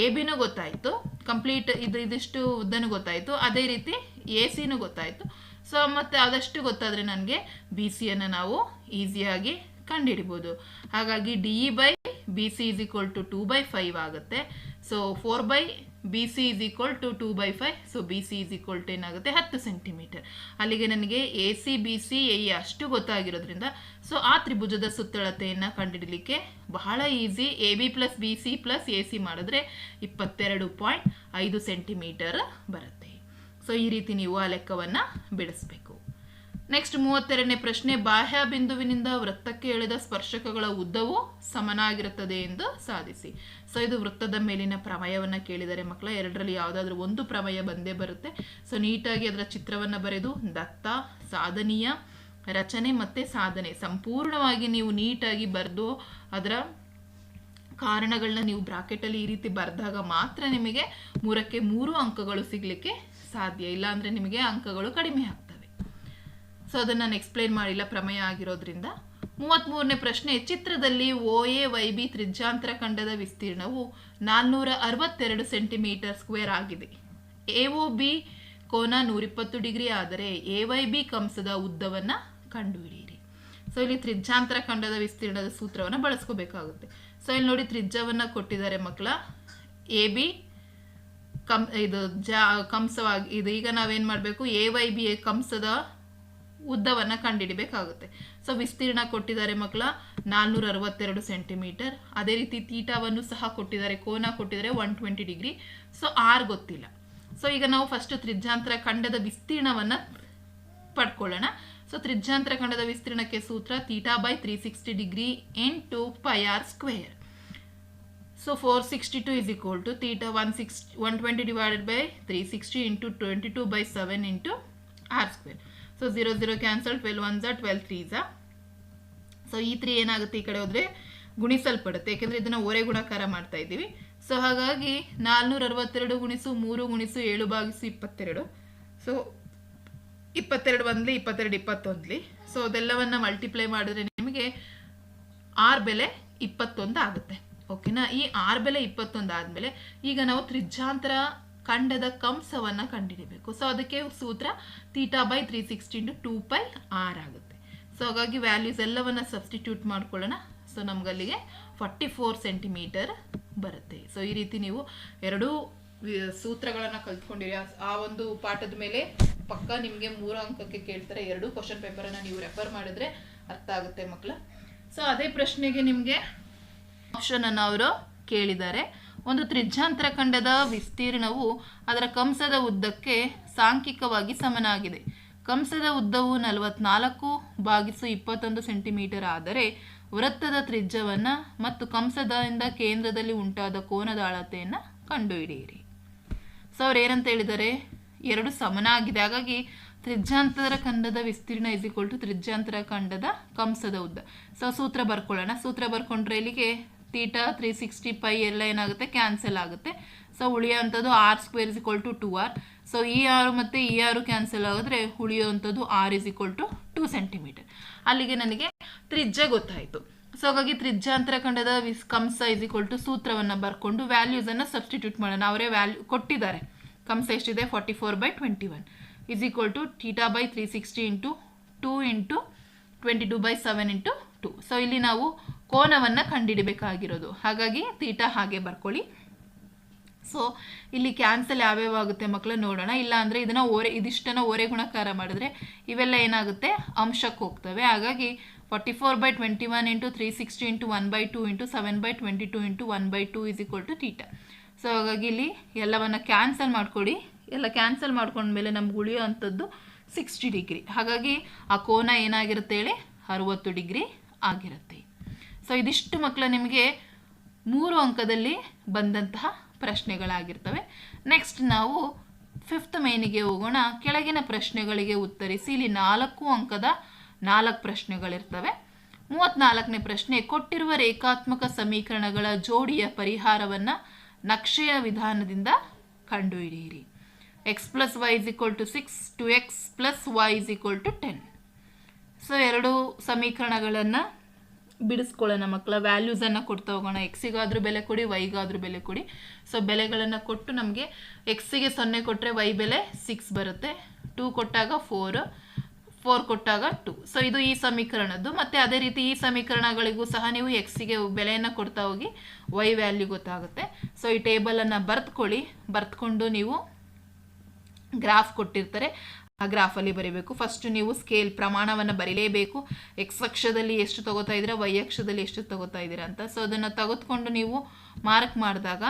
ಎ ಬಿನೂ ಗೊತ್ತಾಯಿತು. ಕಂಪ್ಲೀಟ್ ಇದು ಇದಿಷ್ಟು ಉದ್ದನೂ ಗೊತ್ತಾಯಿತು. ಅದೇ ರೀತಿ ಎ ಸಿನೂ ಗೊತ್ತಾಯಿತು. ಸೊ ಮತ್ತು ಆದಷ್ಟು ಗೊತ್ತಾದರೆ ನನಗೆ ಬಿ ಸಿಯನ್ನು ನಾವು ಈಸಿಯಾಗಿ ಕಂಡುಹಿಡಿಬೋದು. ಹಾಗಾಗಿ D E by B C is equal to two by five ಆಗುತ್ತೆ. So four by B C is equal to two by five so B C is equal to ಏನಾಗುತ್ತೆ? ಹತ್ತು ಸೆಂಟಿಮೀಟರ್ ಅಲ್ಲಿಗೆ ನನಗೆ A C B C A ಅಷ್ಟು ಗೊತ್ತಾಗಿರೋದ್ರಿಂದ ಸೊ ಆ ತ್ರಿಭುಜದ ಸುತ್ತಳತೆಯನ್ನು ಕಂಡುಹಿಡಲಿಕ್ಕೆ ಬಹಳ easy A B plus B C plus A C ಮಾಡಿದ್ರೆ ಇಪ್ಪತ್ತೆರಡು ಪಾಯಿಂಟ್ ಐದು ಸೆಂಟಿಮೀಟರ್ ಬರುತ್ತೆ. ಸೊ ಈ ರೀತಿ ನೀವು ಆ ಲೆಕ್ಕವನ್ನು ಬಿಡಿಸ್ಬೇಕು. ನೆಕ್ಸ್ಟ್ ಮೂವತ್ತೆರಡನೇ ಪ್ರಶ್ನೆ, ಬಾಹ್ಯ ಬಿಂದುವಿನಿಂದ ವೃತ್ತಕ್ಕೆ ಎಳೆದ ಸ್ಪರ್ಶಕಗಳ ಉದ್ದವು ಸಮನಾಗಿರುತ್ತದೆ ಎಂದು ಸಾಧಿಸಿ. ಸೊ ಇದು ವೃತ್ತದ ಮೇಲಿನ ಪ್ರಮೇಯವನ್ನು ಕೇಳಿದರೆ ಮಕ್ಕಳ, ಎರಡರಲ್ಲಿ ಯಾವುದಾದ್ರೂ ಒಂದು ಪ್ರಮೇಯ ಬಂದೇ ಬರುತ್ತೆ. ಸೊ ನೀಟಾಗಿ ಅದರ ಚಿತ್ರವನ್ನು ಬರೆದು, ದತ್ತ, ಸಾಧನೀಯ, ರಚನೆ ಮತ್ತು ಸಾಧನೆ ಸಂಪೂರ್ಣವಾಗಿ ನೀವು ನೀಟಾಗಿ ಬರೆದು ಅದರ ಕಾರಣಗಳನ್ನ ನೀವು ಬ್ರಾಕೆಟಲ್ಲಿ ಈ ರೀತಿ ಬರೆದಾಗ ಮಾತ್ರ ನಿಮಗೆ ಮೂರಕ್ಕೆ ಮೂರು ಅಂಕಗಳು ಸಿಗಲಿಕ್ಕೆ ಸಾಧ್ಯ. ಇಲ್ಲಾಂದರೆ ನಿಮಗೆ ಅಂಕಗಳು ಕಡಿಮೆ ಆಗ್ತವೆ. ಸೊ ಅದನ್ನು ನಾನು ಎಕ್ಸ್ಪ್ಲೇನ್ ಮಾಡಿಲ್ಲ, ಪ್ರಮೇಯ ಆಗಿರೋದ್ರಿಂದ. ಮೂವತ್ತ್ಮೂರನೇ ಪ್ರಶ್ನೆ, ಚಿತ್ರದಲ್ಲಿ ಒ ಎ ವೈ ಬಿ ತ್ರಿಜ್ಯಾಂತರ ಖಂಡದ ವಿಸ್ತೀರ್ಣವು ನಾನ್ನೂರ ಅರವತ್ತೆರಡು ಸೆಂಟಿಮೀಟರ್ ಸ್ಕ್ವೇರ್ ಆಗಿದೆ. ಎ ಒ ಬಿ ಕೋನ ನೂರಿಪ್ಪತ್ತು ಡಿಗ್ರಿ ಆದರೆ ಎ ವೈ ಬಿ ಕಂಸದ ಉದ್ದವನ್ನು ಕಂಡುಹಿಡಿಯಿರಿ. ಸೊ ಇಲ್ಲಿ ತ್ರಿಜ್ಯಾಂತರ ಖಂಡದ ವಿಸ್ತೀರ್ಣದ ಸೂತ್ರವನ್ನು ಬಳಸ್ಕೋಬೇಕಾಗುತ್ತೆ. ಸೊ ಇಲ್ಲಿ ನೋಡಿ ತ್ರಿಜ್ಯವನ್ನು ಕೊಟ್ಟಿದ್ದಾರೆ ಮಕ್ಕಳ. ಎ ಬಿ ಕಂ ಇದು ಜಾ ಕಂಸವಾಗಿ ಇದು ಈಗ ನಾವೇನು ಮಾಡಬೇಕು? ಎ ವೈ ಬಿ ಕಂಸದ ಉದ್ದವನ್ನು ಕಂಡುಹಿಡಬೇಕಾಗುತ್ತೆ ಸೊ ವಿಸ್ತೀರ್ಣ ಕೊಟ್ಟಿದ್ದಾರೆ ಮಕ್ಕಳ ನಾನ್ನೂರ ಅರವತ್ತೆರಡು ಸೆಂಟಿಮೀಟರ್ ಅದೇ ರೀತಿ ತೀಟಾವನ್ನು ಸಹ ಕೊಟ್ಟಿದ್ದಾರೆ, ಕೋನ ಕೊಟ್ಟಿದ್ದಾರೆ one twenty degree so R ಗೊತ್ತಿಲ್ಲ. ಸೊ ಈಗ ನಾವು ಫಸ್ಟ್ ತ್ರಿಜ್ಯಾಂತರ ಖಂಡದ ವಿಸ್ತೀರ್ಣವನ್ನು ಪಡ್ಕೊಳ್ಳೋಣ. ಸೊ ತ್ರಿಜ್ಯಾಂತರ ಖಂಡದ ವಿಸ್ತೀರ್ಣಕ್ಕೆ ಸೂತ್ರ theta by three sixty degree into pi R square so four sixty two is equal to theta one six one twenty divided by three sixty into twenty two by seven into R square so zero zero cancel twelve one twelve three so ಈ ತ್ರೀ ಏನಾಗುತ್ತೆ ಈ ಕಡೆ ಹೋದರೆ ಗುಣಿಸಲ್ಪಡುತ್ತೆ. ಯಾಕೆಂದರೆ ಇದನ್ನು ಓರೆ ಗುಣಾಕಾರ ಮಾಡ್ತಾ ಇದ್ದೀವಿ. ಸೊ ಹಾಗಾಗಿ ನಾಲ್ನೂರ ಅರವತ್ತೆರಡು ಗುಣಿಸು ಮೂರು ಗುಣಿಸು ಏಳು ಭಾಗಿಸು ಇಪ್ಪತ್ತೆರಡು. ಸೊ ಇಪ್ಪತ್ತೆರಡು ಒಂದ್ಲಿ, ಇಪ್ಪತ್ತೆರಡು ಇಪ್ಪತ್ತೊಂದ್ಲಿ. ಸೊ ಅದೆಲ್ಲವನ್ನ ಮಲ್ಟಿಪ್ಲೈ ಮಾಡಿದ್ರೆ ನಿಮಗೆ ಆರ್ ಬೆಲೆ ಇಪ್ಪತ್ತೊಂದು ಆಗುತ್ತೆ. ಓಕೆನಾ ಈ ಆರ್ ಬೆಲೆ ಇಪ್ಪತ್ತೊಂದು ಆದಮೇಲೆ ಈಗ ನಾವು ತ್ರಿಜ್ಯಾಂತರ ಖಂಡದ ಕಂಸವನ್ನು ಕಂಡುಹಿಡಿಯಬೇಕು ಸೊ ಅದಕ್ಕೆ ಸೂತ್ರ theta by three sixty into two pi R ಆಗುತ್ತೆ. ಸೊ ಹಾಗಾಗಿ ವ್ಯಾಲ್ಯೂಸ್ ಎಲ್ಲವನ್ನ ಸಬ್ಸ್ಟಿಟ್ಯೂಟ್ ಮಾಡ್ಕೊಳ್ಳೋಣ. ಸೊ ನಮ್ಗಲ್ಲಿಗೆ ಫಾರ್ಟಿ ಫೋರ್ ಸೆಂಟಿಮೀಟರ್ ಬರುತ್ತೆ. ಸೊ ಈ ರೀತಿ ನೀವು ಎರಡೂ ಸೂತ್ರಗಳನ್ನು ಕಲ್ತ್ಕೊಂಡಿರಿ. ಆ- ಒಂದು ಪಾಠದ ಮೇಲೆ ಪಕ್ಕ ನಿಮಗೆ ಮೂರು ಅಂಕಕ್ಕೆ ಕೇಳ್ತಾರೆ. ಎರಡೂ ಕ್ವಶನ್ ಪೇಪರನ್ನು ನೀವು ರೆಫರ್ ಮಾಡಿದ್ರೆ ಅರ್ಥ ಆಗುತ್ತೆ ಮಕ್ಕಳ ಸೊ ಅದೇ ಪ್ರಶ್ನೆಗೆ ನಿಮಗೆ ಆಪ್ಷನ್ ಅನ್ನು ಅವರು ಕೇಳಿದ್ದಾರೆ. ಒಂದು ತ್ರಿಜ್ಯಾಂತರ ಖಂಡದ ವಿಸ್ತೀರ್ಣವು ಅದರ ಕಂಸದ ಉದ್ದಕ್ಕೆ ಸಾಂಖ್ಯಿಕವಾಗಿ ಸಮನಾಗಿದೆ. ಕಂಸದ ಉದ್ದವು ನಲವತ್ನಾಲ್ಕು ಬಾಗಿಸು ಇಪ್ಪತ್ತೊಂದು ಸೆಂಟಿಮೀಟರ್ ಆದರೆ ವೃತ್ತದ ತ್ರಿಜ್ಯವನ್ನು ಮತ್ತು ಕಂಸದಿಂದ ಕೇಂದ್ರದಲ್ಲಿ ಉಂಟಾದ ಕೋನದ ಅಳತೆಯನ್ನು ಕಂಡುಹಿಡಿಯಿರಿ. ಸೊ ಅವ್ರು ಏನಂತ ಹೇಳಿದ್ದಾರೆ ಎರಡು ಸಮನಾಗಿದೆ. ಹಾಗಾಗಿ ತ್ರಿಜ್ಯಾಂತರ ಖಂಡದ ವಿಸ್ತೀರ್ಣ ಇಸ್ ಈಕ್ವಲ್ ಟು ತ್ರಿಜ್ಯಾಂತರ ಖಂಡದ ಕಂಸದ ಉದ್ದ. ಸೊ ಸೂತ್ರ ಬರ್ಕೊಳ್ಳೋಣ. ಸೂತ್ರ ಬರ್ಕೊಂಡ್ರೆ ಇಲ್ಲಿಗೆ ತೀಟಾ ತ್ರೀ ಸಿಕ್ಸ್ಟಿ ಫೈ ಎಲ್ಲ ಏನಾಗುತ್ತೆ? ಕ್ಯಾನ್ಸಲ್ ಆಗುತ್ತೆ. So ಉಳಿಯೋವಂಥದ್ದು R square is equal to two R so ಈ ಆರು ಮತ್ತು ಈ ಆರು ಕ್ಯಾನ್ಸಲ್ ಆಗಿದ್ರೆ ಉಳಿಯುವಂಥದ್ದು R is equal to two centimetre ಅಲ್ಲಿಗೆ ನನಗೆ ತ್ರಿಜ್ಯ ಗೊತ್ತಾಯಿತು. ಸೊ ಹಾಗಾಗಿ ತ್ರಿಜ್ಯಾಂತರ ಕಂಡದ ವಿಸ್ ಕಂಸ ಇಸ್ ಇಕ್ವಲ್ ಟು ಸೂತ್ರವನ್ನು ಬರ್ಕೊಂಡು ವ್ಯಾಲ್ಯೂಸನ್ನು ಸಬ್ಸ್ಟಿಟ್ಯೂಟ್ ಮಾಡೋಣ. ಅವರೇ ವ್ಯಾಲ್ಯೂ ಕೊಟ್ಟಿದ್ದಾರೆ. ಕಂಸ ಎಷ್ಟಿದೆ? Forty four by twenty one is equal to theta by three sixty into two into twenty two by seven into two so ಇಲ್ಲಿ ನಾವು ಕೋನವನ್ನು ಕಂಡುಹಿಡಬೇಕಾಗಿರೋದು ಹಾಗಾಗಿ ತೀಟ ಹಾಗೆ ಬರ್ಕೊಳ್ಳಿ. ಸೊ ಇಲ್ಲಿ ಕ್ಯಾನ್ಸಲ್ ಯಾವ್ಯಾವ ಆಗುತ್ತೆ ಮಕ್ಕಳು ನೋಡೋಣ. ಇಲ್ಲ ಅಂದರೆ ಇದನ್ನು ಓರೆ, ಇದಿಷ್ಟನ್ನು ಓರೆ ಗುಣಕಾರ ಮಾಡಿದ್ರೆ ಇವೆಲ್ಲ ಏನಾಗುತ್ತೆ? ಅಂಶಕ್ಕೆ ಹೋಗ್ತವೆ. ಹಾಗಾಗಿ forty four by twenty one into three sixty into one by two into seven by twenty two into one by two is equal to theta so ಹಾಗಾಗಿ ಇಲ್ಲಿ ಎಲ್ಲವನ್ನು ಕ್ಯಾನ್ಸಲ್ ಮಾಡಿಕೊಡಿ ಎಲ್ಲ ಕ್ಯಾನ್ಸಲ್ ಮಾಡ್ಕೊಂಡ್ಮೇಲೆ ನಮ್ಗೆ ಉಳಿಯೋ ಅಂಥದ್ದು ಸಿಕ್ಸ್ಟಿ ಡಿಗ್ರಿ ಹಾಗಾಗಿ ಆ ಕೋನ ಏನಾಗಿರುತ್ತೆ ಹೇಳಿ? ಅರುವತ್ತು ಡಿಗ್ರಿ ಆಗಿರುತ್ತೆ. ಸೊ ಇದಿಷ್ಟು ಮಕ್ಕಳ ನಿಮಗೆ ಮೂರು ಅಂಕದಲ್ಲಿ ಬಂದಂತಹ ಪ್ರಶ್ನೆಗಳಾಗಿರ್ತವೆ. ನೆಕ್ಸ್ಟ್ ನಾವು ಫಿಫ್ತ್ ಮೇನಿಗೆ ಹೋಗೋಣ. ಕೆಳಗಿನ ಪ್ರಶ್ನೆಗಳಿಗೆ ಉತ್ತರಿಸಿ. ಇಲ್ಲಿ ನಾಲ್ಕು ಅಂಕದ ನಾಲ್ಕು ಪ್ರಶ್ನೆಗಳಿರ್ತವೆ. ಮೂವತ್ನಾಲ್ಕನೇ ಪ್ರಶ್ನೆ, ಕೊಟ್ಟಿರುವ ರೇಖಾತ್ಮಕ ಸಮೀಕರಣಗಳ ಜೋಡಿಯ ಪರಿಹಾರವನ್ನು ನಕ್ಷೆಯ ವಿಧಾನದಿಂದ ಕಂಡುಹಿಡಿಯಿರಿ. X plus Y is equal to six two X plus Y is equal to ten so ಎರಡು ಸಮೀಕರಣಗಳನ್ನು ಬಿಡಿಸ್ಕೊಳ್ಳೋಣ ಮಕ್ಕಳ ವ್ಯಾಲ್ಯೂಸನ್ನು ಕೊಡ್ತಾ ಹೋಗೋಣ. ಎಕ್ಸಿಗಾದರೂ ಬೆಲೆ ಕೊಡಿ ವೈಗಾದರೂ ಬೆಲೆ ಕೊಡಿ. ಸೊ ಬೆಲೆಗಳನ್ನು ಕೊಟ್ಟು ನಮಗೆ ಎಕ್ಸಿಗೆ ಸೊನ್ನೆ ಕೊಟ್ಟರೆ ವೈ ಬೆಲೆ ಸಿಕ್ಸ್ ಬರುತ್ತೆ. ಟೂ ಕೊಟ್ಟಾಗ ಫೋರ್ ಫೋರ್ ಕೊಟ್ಟಾಗ ಟು ಸೊ ಇದು ಈ ಸಮೀಕರಣದ್ದು. ಮತ್ತು ಅದೇ ರೀತಿ ಈ ಸಮೀಕರಣಗಳಿಗೂ ಸಹ ನೀವು ಎಕ್ಸಿಗೆ ಬೆಲೆಯನ್ನು ಕೊಡ್ತಾ ಹೋಗಿ ವೈ ವ್ಯಾಲ್ಯೂ ಗೊತ್ತಾಗುತ್ತೆ. ಸೊ ಈ ಟೇಬಲನ್ನು ಬರ್ತ್ಕೊಳ್ಳಿ. ಬರ್ತ್ಕೊಂಡು ನೀವು ಗ್ರಾಫ್ ಕೊಟ್ಟಿರ್ತಾರೆ. ಆ ಗ್ರಾಫಲ್ಲಿ ಬರೀಬೇಕು. ಫಸ್ಟ್ ನೀವು ಸ್ಕೇಲ್ ಪ್ರಮಾಣವನ್ನು ಬರೀಲೇಬೇಕು. ಎಕ್ಸ್ ಅಕ್ಷದಲ್ಲಿ ಎಷ್ಟು ತಗೋತಾ ಇದ್ದೀರಾ ವೈ ಅಕ್ಷದಲ್ಲಿ ಎಷ್ಟು ತಗೋತಾ ಇದ್ದೀರಾ ಅಂತ. ಸೊ ಅದನ್ನು ತೆಗೆದುಕೊಂಡು ನೀವು ಮಾರ್ಕ್ ಮಾಡಿದಾಗ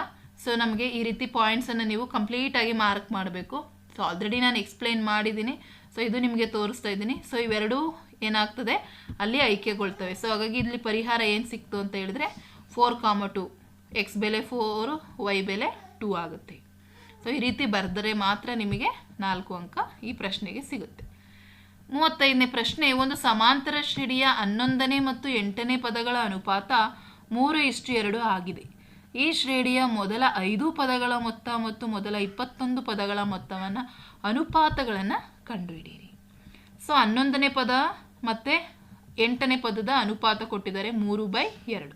ಸೊ ನಮಗೆ ಈ ರೀತಿ ಪಾಯಿಂಟ್ಸನ್ನು ನೀವು ಕಂಪ್ಲೀಟಾಗಿ ಮಾರ್ಕ್ ಮಾಡಬೇಕು. ಸೊ ಆಲ್ರೆಡಿ ನಾನು ಎಕ್ಸ್ಪ್ಲೈನ್ ಮಾಡಿದ್ದೀನಿ. ಸೊ ಇದು ನಿಮಗೆ ತೋರಿಸ್ತಾ ಇದ್ದೀನಿ. ಸೊ ಇವೆರಡೂ ಏನಾಗ್ತದೆ? ಅಲ್ಲಿ ಐಕ್ಯಗೊಳ್ತವೆ. ಸೊ ಹಾಗಾಗಿ ಇಲ್ಲಿ ಪರಿಹಾರ ಏನು ಸಿಕ್ತು ಅಂತ ಹೇಳಿದ್ರೆ ಫೋರ್ ಕಾಮ ಟು ಎಕ್ಸ್ ಬೆಲೆ ಫೋರು ವೈ ಬೆಲೆ ಟೂ ಆಗುತ್ತೆ. ಸೊ ಈ ರೀತಿ ಬರೆದರೆ ಮಾತ್ರ ನಿಮಗೆ ನಾಲ್ಕು ಅಂಕ ಈ ಪ್ರಶ್ನೆಗೆ ಸಿಗುತ್ತೆ. ಮೂವತ್ತೈದನೇ ಪ್ರಶ್ನೆ, ಒಂದು ಸಮಾಂತರ ಶ್ರೇಣಿಯ ಹನ್ನೊಂದನೇ ಮತ್ತು ಎಂಟನೇ ಪದಗಳ ಅನುಪಾತ ಮೂರು ಇಷ್ಟು ಎರಡು ಆಗಿದೆ. ಈ ಶ್ರೇಣಿಯ ಮೊದಲ ಐದು ಪದಗಳ ಮೊತ್ತ ಮತ್ತು ಮೊದಲ ಇಪ್ಪತ್ತೊಂದು ಪದಗಳ ಮೊತ್ತವನ್ನು ಅನುಪಾತಗಳನ್ನು ಕಂಡುಹಿಡಿಯಿರಿ. ಸೊ ಹನ್ನೊಂದನೇ ಪದ ಮತ್ತು ಎಂಟನೇ ಪದದ ಅನುಪಾತ ಕೊಟ್ಟಿದ್ದಾರೆ ಮೂರು ಬೈ ಎರಡು.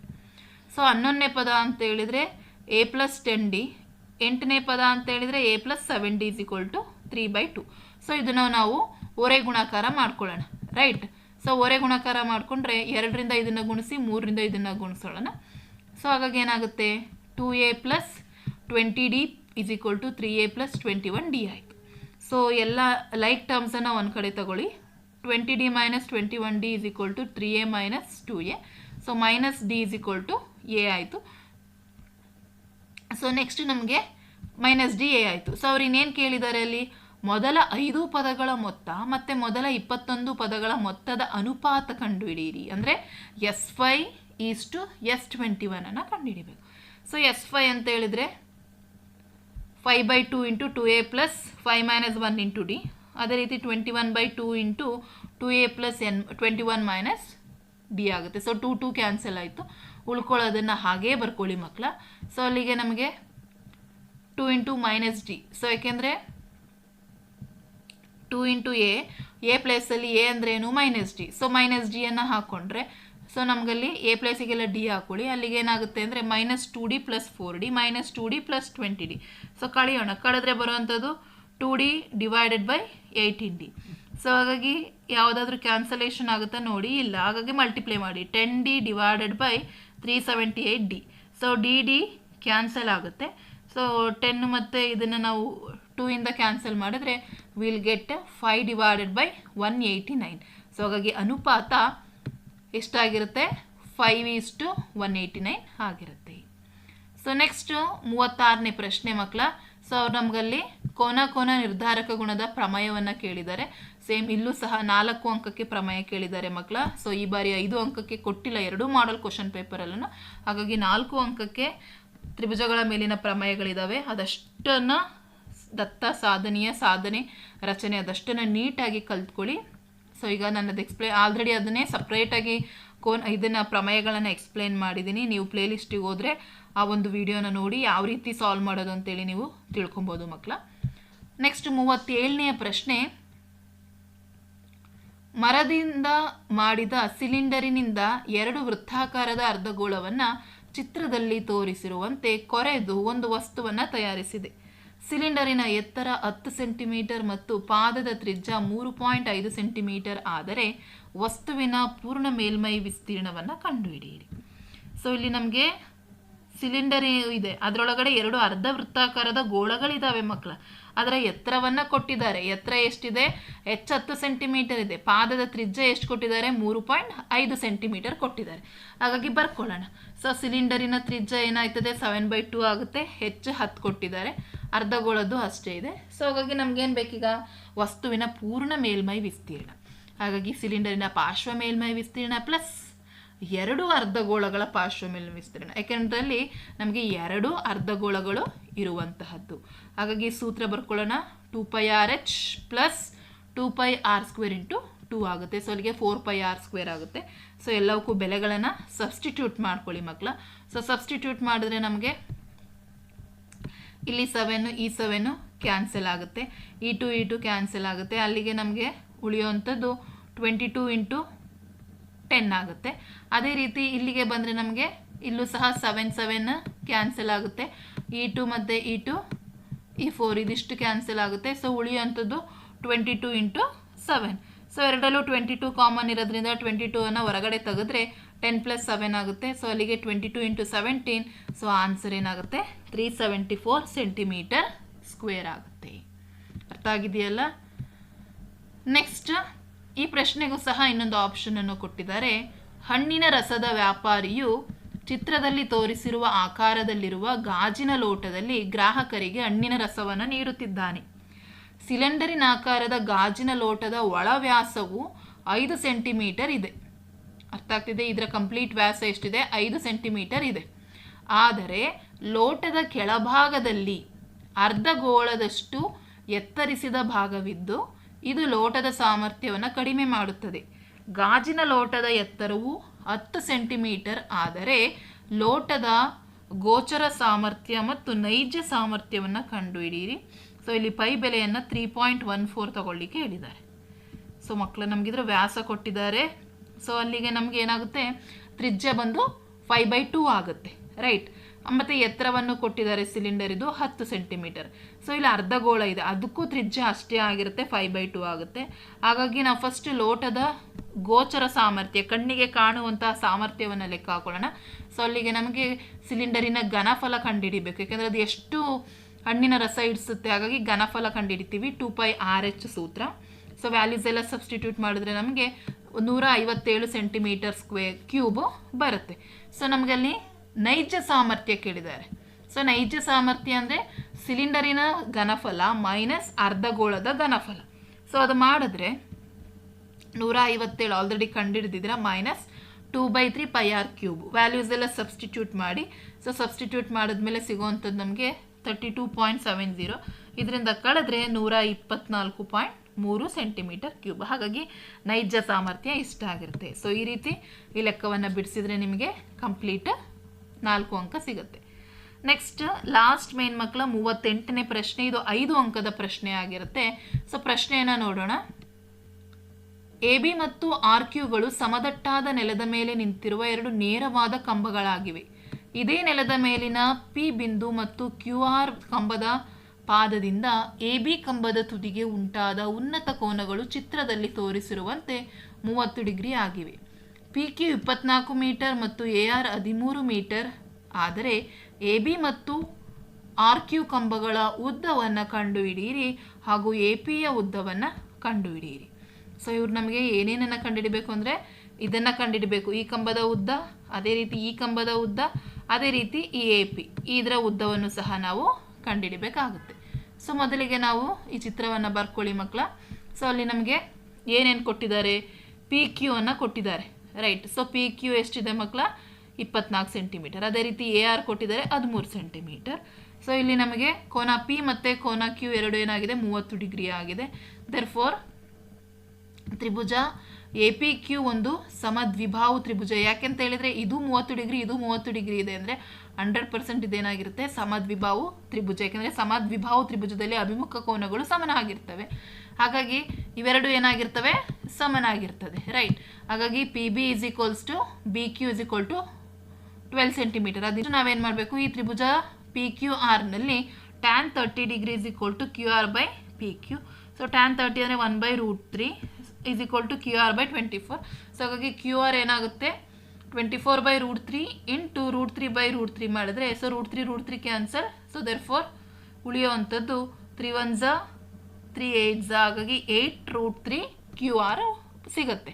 ಸೊ ಹನ್ನೊಂದನೇ ಪದ ಅಂತ ಹೇಳಿದರೆ ಎ ಪ್ಲಸ್ ಟೆನ್ ಡಿ ಎಂಟನೇ ಪದ ಅಂತ ಹೇಳಿದರೆ A plus seven D is equal to three by two so ಇದನ್ನು ನಾವು ಒರೆ ಗುಣಾಕಾರ ಮಾಡ್ಕೊಳ್ಳೋಣ. ರೈಟ್ ಸೊ ಒರೆ ಗುಣಾಕಾರ ಮಾಡಿಕೊಂಡ್ರೆ ಎರಡರಿಂದ ಇದನ್ನು ಗುಣಿಸಿ ಮೂರರಿಂದ ಇದನ್ನು ಗುಣಿಸೋಣ ಸೊ ಹಾಗಾಗಿ ಏನಾಗುತ್ತೆ? Two A plus twenty D is equal to three A plus twenty one D ಆಯಿತು. ಸೊ ಎಲ್ಲ ಲೈಕ್ ಟರ್ಮ್ಸನ್ನು ಒಂದು ಕಡೆ ತಗೊಳ್ಳಿ. Twenty D minus twenty one D is equal to three A minus two A so minus D is equal to A ಆಯಿತು. ಸೊ ನೆಕ್ಸ್ಟ್ ನಮಗೆ ಮೈನಸ್ ಡಿ ಎ ಆಯಿತು. ಸೊ ಅವ್ರು ಇನ್ನೇನು ಕೇಳಿದ್ದಾರೆ ಅಲ್ಲಿ? ಮೊದಲ ಐದು ಪದಗಳ ಮೊತ್ತ ಮತ್ತು ಮೊದಲ ಇಪ್ಪತ್ತೊಂದು ಪದಗಳ ಮೊತ್ತದ ಅನುಪಾತ ಕಂಡುಹಿಡಿಯಿರಿ. ಅಂದರೆ S five is to S twenty ಒನನ್ನು ಕಂಡುಹಿಡಿಬೇಕು. ಸೊ ಎಸ್ ಫೈ ಅಂತ ಹೇಳಿದರೆ five by two into two A plus five minus one into D ಅದೇ ರೀತಿ twenty one by two into two A plus N twenty one minus D ಆಗುತ್ತೆ. ಸೊ ಟು ಟು ಕ್ಯಾನ್ಸಲ್ ಆಯಿತು. ಉಳ್ಕೊಳ್ಳೋದನ್ನು ಹಾಗೇ ಬರ್ಕೊಳ್ಳಿ ಮಕ್ಕಳ ಸೊ ಅಲ್ಲಿಗೆ ನಮಗೆ two into minus D so ಯಾಕೆಂದರೆ ಟು ಇಂಟು ಎ ಎ ಪ್ಲೇಸಲ್ಲಿ ಎ ಅಂದ್ರೇನು ಮೈನಸ್ ಡಿ ಸೊ ಮೈನಸ್ ಡಿಯನ್ನು ಹಾಕ್ಕೊಂಡ್ರೆ ಸೊ ನಮಗಲ್ಲಿ ಎ ಪ್ಲೇಸಿಗೆಲ್ಲ ಡಿ ಹಾಕೊಳ್ಳಿ. ಅಲ್ಲಿಗೆ ಏನಾಗುತ್ತೆ ಅಂದರೆ minus two D plus four D minus two D plus twenty D so ಕಳೆಯೋಣ. ಕಳೆದ್ರೆ ಬರುವಂಥದ್ದು two D divided by eighteen D so ಹಾಗಾಗಿ ಯಾವುದಾದ್ರೂ ಕ್ಯಾನ್ಸಲೇಷನ್ ಆಗುತ್ತಾ ನೋಡಿ, ಇಲ್ಲ. ಹಾಗಾಗಿ ಮಲ್ಟಿಪ್ಲೈ ಮಾಡಿ. Ten D divided by three seventy eight D so D D cancel ಆಗುತ್ತೆ. ಸೊ ಟೆನ್ ಮತ್ತು ಇದನ್ನು ನಾವು ಟೂ ಇಂದ ಕ್ಯಾನ್ಸಲ್ ಮಾಡಿದ್ರೆ will get five divided by one eighty nine so ಹಾಗಾಗಿ ಅನುಪಾತ ಎಷ್ಟಾಗಿರುತ್ತೆ? Five is to one eighty nine ಆಗಿರುತ್ತೆ. ಸೊ ನೆಕ್ಸ್ಟು ಮೂವತ್ತಾರನೇ ಪ್ರಶ್ನೆ ಮಕ್ಕಳ. ಸೊ ಅವ್ರು ನಮಗಲ್ಲಿ ಕೋನ ಕೋನ ನಿರ್ಧಾರಕ ಗುಣದ ಪ್ರಮೇಯವನ್ನು ಕೇಳಿದ್ದಾರೆ. ಸೇಮ್ ಇಲ್ಲೂ ಸಹ ನಾಲ್ಕು ಅಂಕಕ್ಕೆ ಪ್ರಮೇಯ ಕೇಳಿದ್ದಾರೆ ಮಕ್ಕಳ. ಸೊ ಈ ಬಾರಿ ಐದು ಅಂಕಕ್ಕೆ ಕೊಟ್ಟಿಲ್ಲ, ಎರಡೂ ಮಾಡಲ್ ಕ್ವಶನ್ ಪೇಪರಲ್ಲೂ ಹಾಗಾಗಿ ನಾಲ್ಕು ಅಂಕಕ್ಕೆ ತ್ರಿಭುಜಗಳ ಮೇಲಿನ ಪ್ರಮೇಯಗಳಿದ್ದಾವೆ ಅದಷ್ಟನ್ನು ದತ್ತ ಸಾಧನೀಯ ಸಾಧನೆ ರಚನೆ ಅದಷ್ಟನ್ನು ನೀಟಾಗಿ ಕಲ್ತ್ಕೊಳ್ಳಿ. ಸೊ ಈಗ ನನ್ನದು ಎಕ್ಸ್ಪ್ಲೇ ಆಲ್ರೆಡಿ ಅದನ್ನೇ ಸಪ್ರೇಟಾಗಿ ಕೋನ್ ಇದನ್ನು ಪ್ರಮೇಯಗಳನ್ನು ಎಕ್ಸ್ಪ್ಲೇನ್ ಮಾಡಿದ್ದೀನಿ ನೀವು ಪ್ಲೇಲಿಸ್ಟಿಗೆ ಹೋದರೆ ಆ ಒಂದು ವಿಡಿಯೋನ ನೋಡಿ ಯಾವ ರೀತಿ ಸಾಲ್ವ್ ಮಾಡೋದು ಅಂತೇಳಿ ನೀವು ತಿಳ್ಕೊಬೋದು ಮಕ್ಕಳ. ನೆಕ್ಸ್ಟ್ ಮೂವತ್ತೇಳನೆಯ ಪ್ರಶ್ನೆ ಮರದಿಂದ ಮಾಡಿದ ಸಿಲಿಂಡರಿನಿಂದ ಎರಡು ವೃತ್ತಾಕಾರದ ಅರ್ಧಗೋಳವನ್ನು ಚಿತ್ರದಲ್ಲಿ ತೋರಿಸಿರುವಂತೆ ಕೊರೆದು ಒಂದು ವಸ್ತುವನ್ನು ತಯಾರಿಸಿದೆ. ಸಿಲಿಂಡರಿನ ಎತ್ತರ ಹತ್ತು ಸೆಂಟಿಮೀಟರ್ ಮತ್ತು ಪಾದದ ತ್ರಿಜ್ಯ ಮೂರು ಪಾಯಿಂಟ್ ಐದು ಸೆಂಟಿಮೀಟರ್ ಆದರೆ ವಸ್ತುವಿನ ಪೂರ್ಣ ಮೇಲ್ಮೈ ವಿಸ್ತೀರ್ಣವನ್ನು ಕಂಡುಹಿಡಿಯಿರಿ. ಸೊ ಇಲ್ಲಿ ನಮಗೆ ಸಿಲಿಂಡರ್ ಇದೆ. ಅದರೊಳಗಡೆ ಎರಡು ಅರ್ಧ ವೃತ್ತಾಕಾರದ ಗೋಳಗಳಿದ್ದಾವೆ ಮಕ್ಕಳ ಅದರ ಎತ್ತರವನ್ನು ಕೊಟ್ಟಿದ್ದಾರೆ. ಎತ್ತರ ಎಷ್ಟಿದೆ? ಹೆಚ್ಚು ಹತ್ತು ಸೆಂಟಿಮೀಟರ್ ಇದೆ. ಪಾದದ ತ್ರಿಜ್ಯ ಎಷ್ಟು ಕೊಟ್ಟಿದ್ದಾರೆ? ಮೂರು ಪಾಯಿಂಟ್ ಐದು ಸೆಂಟಿಮೀಟರ್ ಕೊಟ್ಟಿದ್ದಾರೆ. ಹಾಗಾಗಿ ಬರ್ಕೊಳ್ಳೋಣ. ಸೊ ಸಿಲಿಂಡರಿನ ತ್ರಿಜ್ಯ ಏನಾಯ್ತದೆ? ಸೆವೆನ್ ಬೈ ಟೂ ಆಗುತ್ತೆ. ಹೆಚ್ಚು ಹತ್ತು ಕೊಟ್ಟಿದ್ದಾರೆ. ಅರ್ಧಗೋಳದ್ದು ಅಷ್ಟೇ ಇದೆ. ಸೊ ಹಾಗಾಗಿ ನಮಗೇನು ಬೇಕೀಗ? ವಸ್ತುವಿನ ಪೂರ್ಣ ಮೇಲ್ಮೈ ವಿಸ್ತೀರ್ಣ. ಹಾಗಾಗಿ ಸಿಲಿಂಡರಿನ ಪಾರ್ಶ್ವ ಮೇಲ್ಮೈ ವಿಸ್ತೀರ್ಣ ಪ್ಲಸ್ ಎರಡು ಅರ್ಧಗೋಳಗಳ ಪಾರ್ಶ್ವ ಮೇಲ್ಮೈ ವಿಸ್ತೀರ್ಣ. ಯಾಕೆಂದ್ರಲ್ಲಿ ನಮಗೆ ಎರಡು ಅರ್ಧಗೋಳಗಳು ಇರುವಂತಹದ್ದು. ಹಾಗಾಗಿ ಸೂತ್ರ ಬರ್ಕೊಳ್ಳೋಣ. Two pi R H plus two pi R square into two ಆಗುತ್ತೆ. ಸೊ ಅಲ್ಲಿಗೆ ಫೋರ್ ಪೈ ಆರ್ ಸ್ಕ್ವೇರ್ ಆಗುತ್ತೆ. ಸೊ ಎಲ್ಲವಕ್ಕೂ ಬೆಲೆಗಳನ್ನು ಸಬ್ಸ್ಟಿಟ್ಯೂಟ್ ಮಾಡ್ಕೊಳ್ಳಿ ಮಕ್ಕಳ. ಸೊ ಸಬ್ಸ್ಟಿಟ್ಯೂಟ್ ಮಾಡಿದ್ರೆ ನಮಗೆ ಇಲ್ಲಿ ಸೆವೆನ್ನು ಈ ಸೆವೆನ್ನು ಕ್ಯಾನ್ಸಲ್ ಆಗುತ್ತೆ. ಈ ಟು ಈ ಟು ಕ್ಯಾನ್ಸಲ್ ಆಗುತ್ತೆ. ಅಲ್ಲಿಗೆ ನಮಗೆ ಉಳಿಯುವಂಥದ್ದು ಟ್ವೆಂಟಿ ಟೂ ಇಂಟು ಟೆನ್ ಆಗುತ್ತೆ. ಅದೇ ರೀತಿ ಇಲ್ಲಿಗೆ ಬಂದರೆ ನಮಗೆ ಇಲ್ಲೂ ಸಹ ಸೆವೆನ್ ಸೆವೆನ್ ಕ್ಯಾನ್ಸಲ್ ಆಗುತ್ತೆ. ಇ ಟು ಮತ್ತು ಇ ಟು ಇ ಫೋರ್ ಇದಿಷ್ಟು ಕ್ಯಾನ್ಸಲ್ ಆಗುತ್ತೆ. So ಉಳಿಯುವಂಥದ್ದು twenty two into seven so ಎರಡಲ್ಲೂ twenty two common ಇರೋದ್ರಿಂದ ಟ್ವೆಂಟಿ ಟೂ ಅನ್ನು ಹೊರಗಡೆ ತೆಗೆದ್ರೆ ಟೆನ್ ಪ್ಲಸ್ ಸೆವೆನ್ ಆಗುತ್ತೆ. ಸೊ ಅಲ್ಲಿಗೆ twenty two into seventeen so answer ಏನಾಗುತ್ತೆ? Three seventy four centimetre square ಆಗುತ್ತೆ. ಅರ್ಥ ಆಗಿದೆಯಲ್ಲ? ನೆಕ್ಸ್ಟ್ ಈ ಪ್ರಶ್ನೆಗೂ ಸಹ ಇನ್ನೊಂದು ಆಪ್ಷನನ್ನು ಕೊಟ್ಟಿದ್ದಾರೆ. ಹಣ್ಣಿನ ರಸದ ವ್ಯಾಪಾರಿಯು ಚಿತ್ರದಲ್ಲಿ ತೋರಿಸಿರುವ ಆಕಾರದಲ್ಲಿರುವ ಗಾಜಿನ ಲೋಟದಲ್ಲಿ ಗ್ರಾಹಕರಿಗೆ ಹಣ್ಣಿನ ರಸವನ್ನು ನೀಡುತ್ತಿದ್ದಾನೆ. ಸಿಲಿಂಡರಿನ ಆಕಾರದ ಗಾಜಿನ ಲೋಟದ ಒಳ ವ್ಯಾಸವು ಐದು ಸೆಂಟಿಮೀಟರ್ ಇದೆ. ಅರ್ಥ ಆಗ್ತಿದೆ? ಇದರ ಕಂಪ್ಲೀಟ್ ವ್ಯಾಸ ಎಷ್ಟಿದೆ? ಐದು ಸೆಂಟಿಮೀಟರ್ ಇದೆ. ಆದರೆ ಲೋಟದ ಕೆಳಭಾಗದಲ್ಲಿ ಅರ್ಧಗೋಳದಷ್ಟು ಎತ್ತರಿಸಿದ ಭಾಗವಿದ್ದು ಇದು ಲೋಟದ ಸಾಮರ್ಥ್ಯವನ್ನು ಕಡಿಮೆ ಮಾಡುತ್ತದೆ. ಗಾಜಿನ ಲೋಟದ ಎತ್ತರವು ಹತ್ತು ಸೆಂಟಿಮೀಟರ್ ಆದರೆ ಲೋಟದ ಗೋಚರ ಸಾಮರ್ಥ್ಯ ಮತ್ತು ನೈಜ ಸಾಮರ್ಥ್ಯವನ್ನು ಕಂಡುಹಿಡಿಯಿರಿ. ಸೊ ಇಲ್ಲಿ ಪೈ ಬೆಲೆಯನ್ನು ತ್ರೀ ಪಾಯಿಂಟ್ ಒನ್ ಫೋರ್ ತಗೊಳ್ಳಿಕ್ಕೆ ಹೇಳಿದ್ದಾರೆ. ಸೊ ಮಕ್ಕಳು ನಮಗಿದ್ರೆ ವ್ಯಾಸ ಕೊಟ್ಟಿದ್ದಾರೆ. ಸೊ ಅಲ್ಲಿಗೆ ನಮಗೆ ಏನಾಗುತ್ತೆ? ತ್ರಿಜ್ಯ ಬಂದು ಫೈ ಬೈ ಟೂ ಆಗುತ್ತೆ ರೈಟ್ ಮತ್ತು ಎತ್ತರವನ್ನು ಕೊಟ್ಟಿದ್ದಾರೆ ಸಿಲಿಂಡರ್ ಇದು ಹತ್ತು ಸೆಂಟಿಮೀಟರ್. ಸೊ ಇಲ್ಲಿ ಅರ್ಧ ಗೋಳ ಇದೆ. ಅದಕ್ಕೂ ತ್ರಿಜ್ಯ ಅಷ್ಟೇ ಆಗಿರುತ್ತೆ ಫೈ ಬೈ ಟೂ ಆಗುತ್ತೆ. ಹಾಗಾಗಿ ನಾವು ಫಸ್ಟ್ ಲೋಟದ ಗೋಚರ ಸಾಮರ್ಥ್ಯ, ಕಣ್ಣಿಗೆ ಕಾಣುವಂತಹ ಸಾಮರ್ಥ್ಯವನ್ನು ಲೆಕ್ಕ ಹಾಕೊಳ್ಳೋಣ. ಸೊ ಅಲ್ಲಿಗೆ ನಮಗೆ ಸಿಲಿಂಡರಿನ ಘನಫಲ ಕಂಡುಹಿಡಿಬೇಕು. ಯಾಕೆಂದರೆ ಅದು ಎಷ್ಟು ಹಣ್ಣಿನ ರಸ ಇಡಿಸುತ್ತೆ. ಹಾಗಾಗಿ ಘನಫಲ ಕಂಡುಹಿಡಿತೀವಿ ಟೂ ಪೈ ಆರ್ ಎಚ್ ಸೂತ್ರ. ಸೊ ವ್ಯಾಲ್ಯೂಸ್ ಎಲ್ಲ ಸಬ್ಸ್ಟಿಟ್ಯೂಟ್ ಮಾಡಿದ್ರೆ ನಮಗೆ ನೂರ ಐವತ್ತೇಳು ಸೆಂಟಿಮೀಟರ್ ಸ್ಕ್ವೇ ಕ್ಯೂಬು ಬರುತ್ತೆ. ಸೊ ನಮಗಲ್ಲಿ ನೈಜ ಸಾಮರ್ಥ್ಯ ಕೇಳಿದ್ದಾರೆ. ಸೊ ನೈಜ ಸಾಮರ್ಥ್ಯ ಅಂದರೆ ಸಿಲಿಂಡರಿನ ಘನಫಲ ಮೈನಸ್ ಅರ್ಧಗೋಳದ ಘನಫಲ. ಸೊ ಅದು ಮಾಡಿದ್ರೆ ನೂರ ಐವತ್ತೇಳು already ಕಂಡುಹಿಡಿದಿದ್ರೆ minus two by three pi R cube values ಎಲ್ಲ ಸಬ್ಸ್ಟಿಟ್ಯೂಟ್ ಮಾಡಿ. ಸೊ ಸಬ್ಸ್ಟಿಟ್ಯೂಟ್ ಮಾಡಿದ್ಮೇಲೆ ಸಿಗೋವಂಥದ್ದು ನಮಗೆ thirty two point seven zero ಇದರಿಂದ ಕಳೆದ್ರೆ ನೂರ ಇಪ್ಪತ್ನಾಲ್ಕು ಪಾಯಿಂಟ್ ಮೂರು ಸೆಂಟಿಮೀಟರ್ ಕ್ಯೂಬ್ ಹಾಗಾಗಿ ನೈಜ ಸಾಮರ್ಥ್ಯ ಇಷ್ಟ ಆಗಿರುತ್ತೆ. ಸೊ ಈ ರೀತಿ ಈ ಲೆಕ್ಕವನ್ನು ಬಿಡಿಸಿದ್ರೆ ನಿಮಗೆ ಕಂಪ್ಲೀಟ್ ನಾಲ್ಕು ಅಂಕ ಸಿಗುತ್ತೆ. ನೆಕ್ಸ್ಟ್ ಲಾಸ್ಟ್ ಮೇನ್ ಮಕ್ಕಳ ಮೂವತ್ತೆಂಟನೇ ಪ್ರಶ್ನೆ, ಇದು ಐದು ಅಂಕದ ಪ್ರಶ್ನೆ ಆಗಿರುತ್ತೆ. ಸೊ ಪ್ರಶ್ನೆಯನ್ನು ನೋಡೋಣ. ಎ ಬಿ ಮತ್ತು ಆರ್ ಕ್ಯೂಗಳು ಸಮದಟ್ಟಾದ ನೆಲದ ಮೇಲೆ ನಿಂತಿರುವ ಎರಡು ನೇರವಾದ ಕಂಬಗಳಾಗಿವೆ. ಇದೇ ನೆಲದ ಮೇಲಿನ ಪಿ ಬಿಂದು ಮತ್ತು ಕ್ಯೂ ಆರ್ ಕಂಬದ ಪಾದದಿಂದ ಎ ಬಿ ಕಂಬದ ತುದಿಗೆ ಉಂಟಾದ ಉನ್ನತ ಕೋನಗಳು ಚಿತ್ರದಲ್ಲಿ ತೋರಿಸಿರುವಂತೆ ಮೂವತ್ತು ಡಿಗ್ರಿ ಆಗಿವೆ. ಪಿ ಕ್ಯೂ ಇಪ್ಪತ್ನಾಲ್ಕು ಮೀಟರ್ ಮತ್ತು ಎ ಆರ್ ಹದಿಮೂರು ಮೀಟರ್. ಆದರೆ ಎ ಬಿ ಮತ್ತು ಆರ್ ಕ್ಯೂ ಕಂಬಗಳ ಉದ್ದವನ್ನು ಕಂಡುಹಿಡಿಯಿರಿ ಹಾಗೂ ಎ ಪಿಯ ಉದ್ದವನ್ನು ಕಂಡುಹಿಡಿಯಿರಿ. ಸೊ, ಇವ್ರು ನಮಗೆ ಏನೇನನ್ನು ಕಂಡುಹಿಡಬೇಕು ಅಂದರೆ ಇದನ್ನು ಕಂಡುಹಿಡಬೇಕು. ಈ ಕಂಬದ ಉದ್ದ, ಅದೇ ರೀತಿ ಈ ಕಂಬದ ಉದ್ದ, ಅದೇ ರೀತಿ ಈ ಎ ಪಿ ಇದರ ಉದ್ದವನ್ನು ಸಹ ನಾವು ಕಂಡುಹಿಡಬೇಕಾಗುತ್ತೆ. ಸೊ, ಮೊದಲಿಗೆ ನಾವು ಈ ಚಿತ್ರವನ್ನು ಬರ್ಕೊಳ್ಳಿ ಮಕ್ಕಳ. ಸೊ, ಅಲ್ಲಿ ನಮಗೆ ಏನೇನು ಕೊಟ್ಟಿದ್ದಾರೆ? ಪಿ ಕ್ಯೂ ಅನ್ನು ಕೊಟ್ಟಿದ್ದಾರೆ. ರೈಟ್ ಸೊ ಪಿ ಕ್ಯೂ ಎಷ್ಟಿದೆ ಮಕ್ಕಳ ಇಪ್ಪತ್ನಾಲ್ಕು ಸೆಂಟಿಮೀಟರ್ ಅದೇ ರೀತಿ ಎ ಆರ್ ಕೊಟ್ಟಿದ್ದಾರೆ ಹದಿಮೂರು ಸೆಂಟಿಮೀಟರ್ ಸೊ ಇಲ್ಲಿ ನಮಗೆ ಕೋನ ಪಿ ಮತ್ತು ಕೋನ ಕ್ಯೂ ಎರಡು ಏನಾಗಿದೆ? ಮೂವತ್ತು ಡಿಗ್ರಿ ಆಗಿದೆ. ದರ್ ಫೋರ್ ತ್ರಿಭುಜ ಎ ಪಿ ಕ್ಯೂ ಒಂದು ಸಮದ್ವಿಭಾವು ತ್ರಿಭುಜ. ಯಾಕೆಂತ ಹೇಳಿದರೆ, ಇದು ಮೂವತ್ತು ಡಿಗ್ರಿ, ಇದು ಮೂವತ್ತು ಡಿಗ್ರಿ ಇದೆ ಅಂದರೆ ಹಂಡ್ರೆಡ್ ಪರ್ಸೆಂಟ್ ಇದೇನಾಗಿರುತ್ತೆ? ಸಮದ್ವಿಭಾವು ತ್ರಿಭುಜ. ಯಾಕೆಂದರೆ ಸಮದ್ವಿಭಾವು ತ್ರಿಭುಜದಲ್ಲಿ ಅಭಿಮುಖ ಕೋನಗಳು ಸಮನಾಗಿರ್ತವೆ. ಹಾಗಾಗಿ ಇವೆರಡು ಏನಾಗಿರ್ತವೆ? ಸಮನಾಗಿರ್ತದೆ ರೈಟ್ ಹಾಗಾಗಿ P B is equals to B Q is equal to twelve centimetre ಅದಿಷ್ಟು ನಾವೇನು ಮಾಡಬೇಕು? ಈ ತ್ರಿಭುಜ P Q ಆರ್ನಲ್ಲಿ tan thirty degree is equal to Q R by P Q so tan thirty ಅಂದರೆ one by root three is equal to Q R by twenty four so ಹಾಗಾಗಿ ಕ್ಯೂ ಆರ್ ಏನಾಗುತ್ತೆ? Twenty four by root three into root three by root three ಮಾಡಿದ್ರೆ so root three root three cancel so therefore ಉಳಿಯೋವಂಥದ್ದು three one three eight ಝಾ ಹಾಗಾಗಿ eight root three Q R ಸಿಗುತ್ತೆ.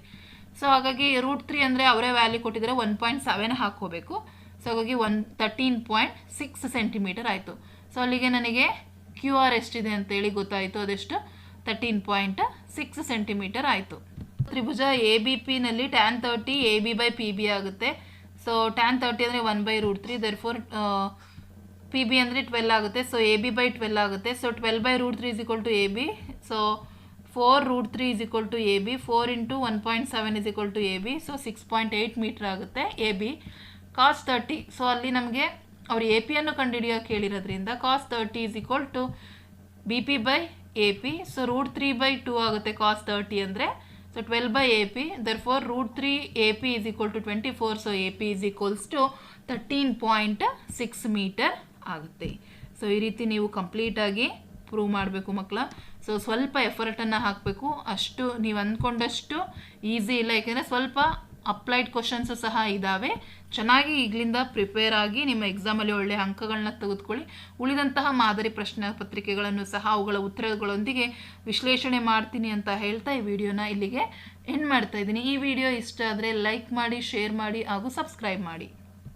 ಸೊ ಹಾಗಾಗಿ ರೂಟ್ ತ್ರೀ ಅಂದರೆ ಅವರೇ ವ್ಯಾಲ್ಯೂ ಕೊಟ್ಟಿದ್ದಾರೆ ಒನ್ ಪಾಯಿಂಟ್ ಸೆವೆನ್ ಹಾಕ್ಕೋಬೇಕು. ಸೊ ಹಾಗಾಗಿ one thirteen point six centimetre ಆಯಿತು. ಸೊ ಅಲ್ಲಿಗೆ ನನಗೆ ಕ್ಯೂ ಆರ್ ಎಷ್ಟಿದೆ ಅಂತೇಳಿ ಗೊತ್ತಾಯಿತು, ಅದೆಷ್ಟು? ತರ್ಟೀನ್ ಪಾಯಿಂಟ್ ಸಿಕ್ಸ್ ಸೆಂಟಿಮೀಟರ್ ಆಯಿತು. ತ್ರಿಭುಜ A B ಪಿನಲ್ಲಿ tan thirty A B by P B ಆಗುತ್ತೆ. ಸೊ ಟ್ಯಾನ್ ತರ್ಟಿ ಅಂದರೆ one by root three therefore P B ಅಂದರೆ ಟ್ವೆಲ್ ಆಗುತ್ತೆ. So A B by twelve ಆಗುತ್ತೆ. So twelve by root three is equal to A B so four root three is equal to A B four into one point seven is equal to A B so six point eight metre ಆಗುತ್ತೆ A B cos thirty so ಅಲ್ಲಿ ನಮಗೆ ಅವ್ರು ಎ ಪಿಯನ್ನು ಕಂಡುಹಿಡಿಯೋಕೆ ಕೇಳಿರೋದ್ರಿಂದ cos thirty is equal to B P by A P so root three by two ಆಗುತ್ತೆ ಕಾಸ್ ತರ್ಟಿ ಅಂದರೆ. So twelve by A P therefore root three A P is equal to twenty four so A P is equals to thirteen point six metre ಆಗುತ್ತೆ. ಸೊ ಈ ರೀತಿ ನೀವು ಕಂಪ್ಲೀಟಾಗಿ ಪ್ರೂವ್ ಮಾಡಬೇಕು ಮಕ್ಕಳ. ಸೊ ಸ್ವಲ್ಪ ಎಫರ್ಟನ್ನು ಹಾಕಬೇಕು. ಅಷ್ಟು ನೀವು ಅಂದ್ಕೊಂಡಷ್ಟು ಈಸಿ ಇಲ್ಲ. ಯಾಕೆಂದರೆ ಸ್ವಲ್ಪ ಅಪ್ಲೈಡ್ ಕ್ವಶನ್ಸು ಸಹ ಇದ್ದಾವೆ ಚೆನ್ನಾಗಿ ಈಗಲಿಂದ ಪ್ರಿಪೇರ್ ಆಗಿ ನಿಮ್ಮ ಎಕ್ಸಾಮಲ್ಲಿ ಒಳ್ಳೆಯ ಅಂಕಗಳನ್ನ ತೆಗೆದುಕೊಳ್ಳಿ. ಉಳಿದಂತಹ ಮಾದರಿ ಪ್ರಶ್ನೆ ಪತ್ರಿಕೆಗಳನ್ನು ಸಹ ಅವುಗಳ ಉತ್ತರಗಳೊಂದಿಗೆ ವಿಶ್ಲೇಷಣೆ ಮಾಡ್ತೀನಿ ಅಂತ ಹೇಳ್ತಾ ಈ ವಿಡಿಯೋನ ಇಲ್ಲಿಗೆ ಎಂಡ್ ಮಾಡ್ತಾ ಇದ್ದೀನಿ. ಈ ವಿಡಿಯೋ ಇಷ್ಟ ಆದರೆ ಲೈಕ್ ಮಾಡಿ ಶೇರ್ ಮಾಡಿ ಹಾಗೂ ಸಬ್ಸ್ಕ್ರೈಬ್ ಮಾಡಿ.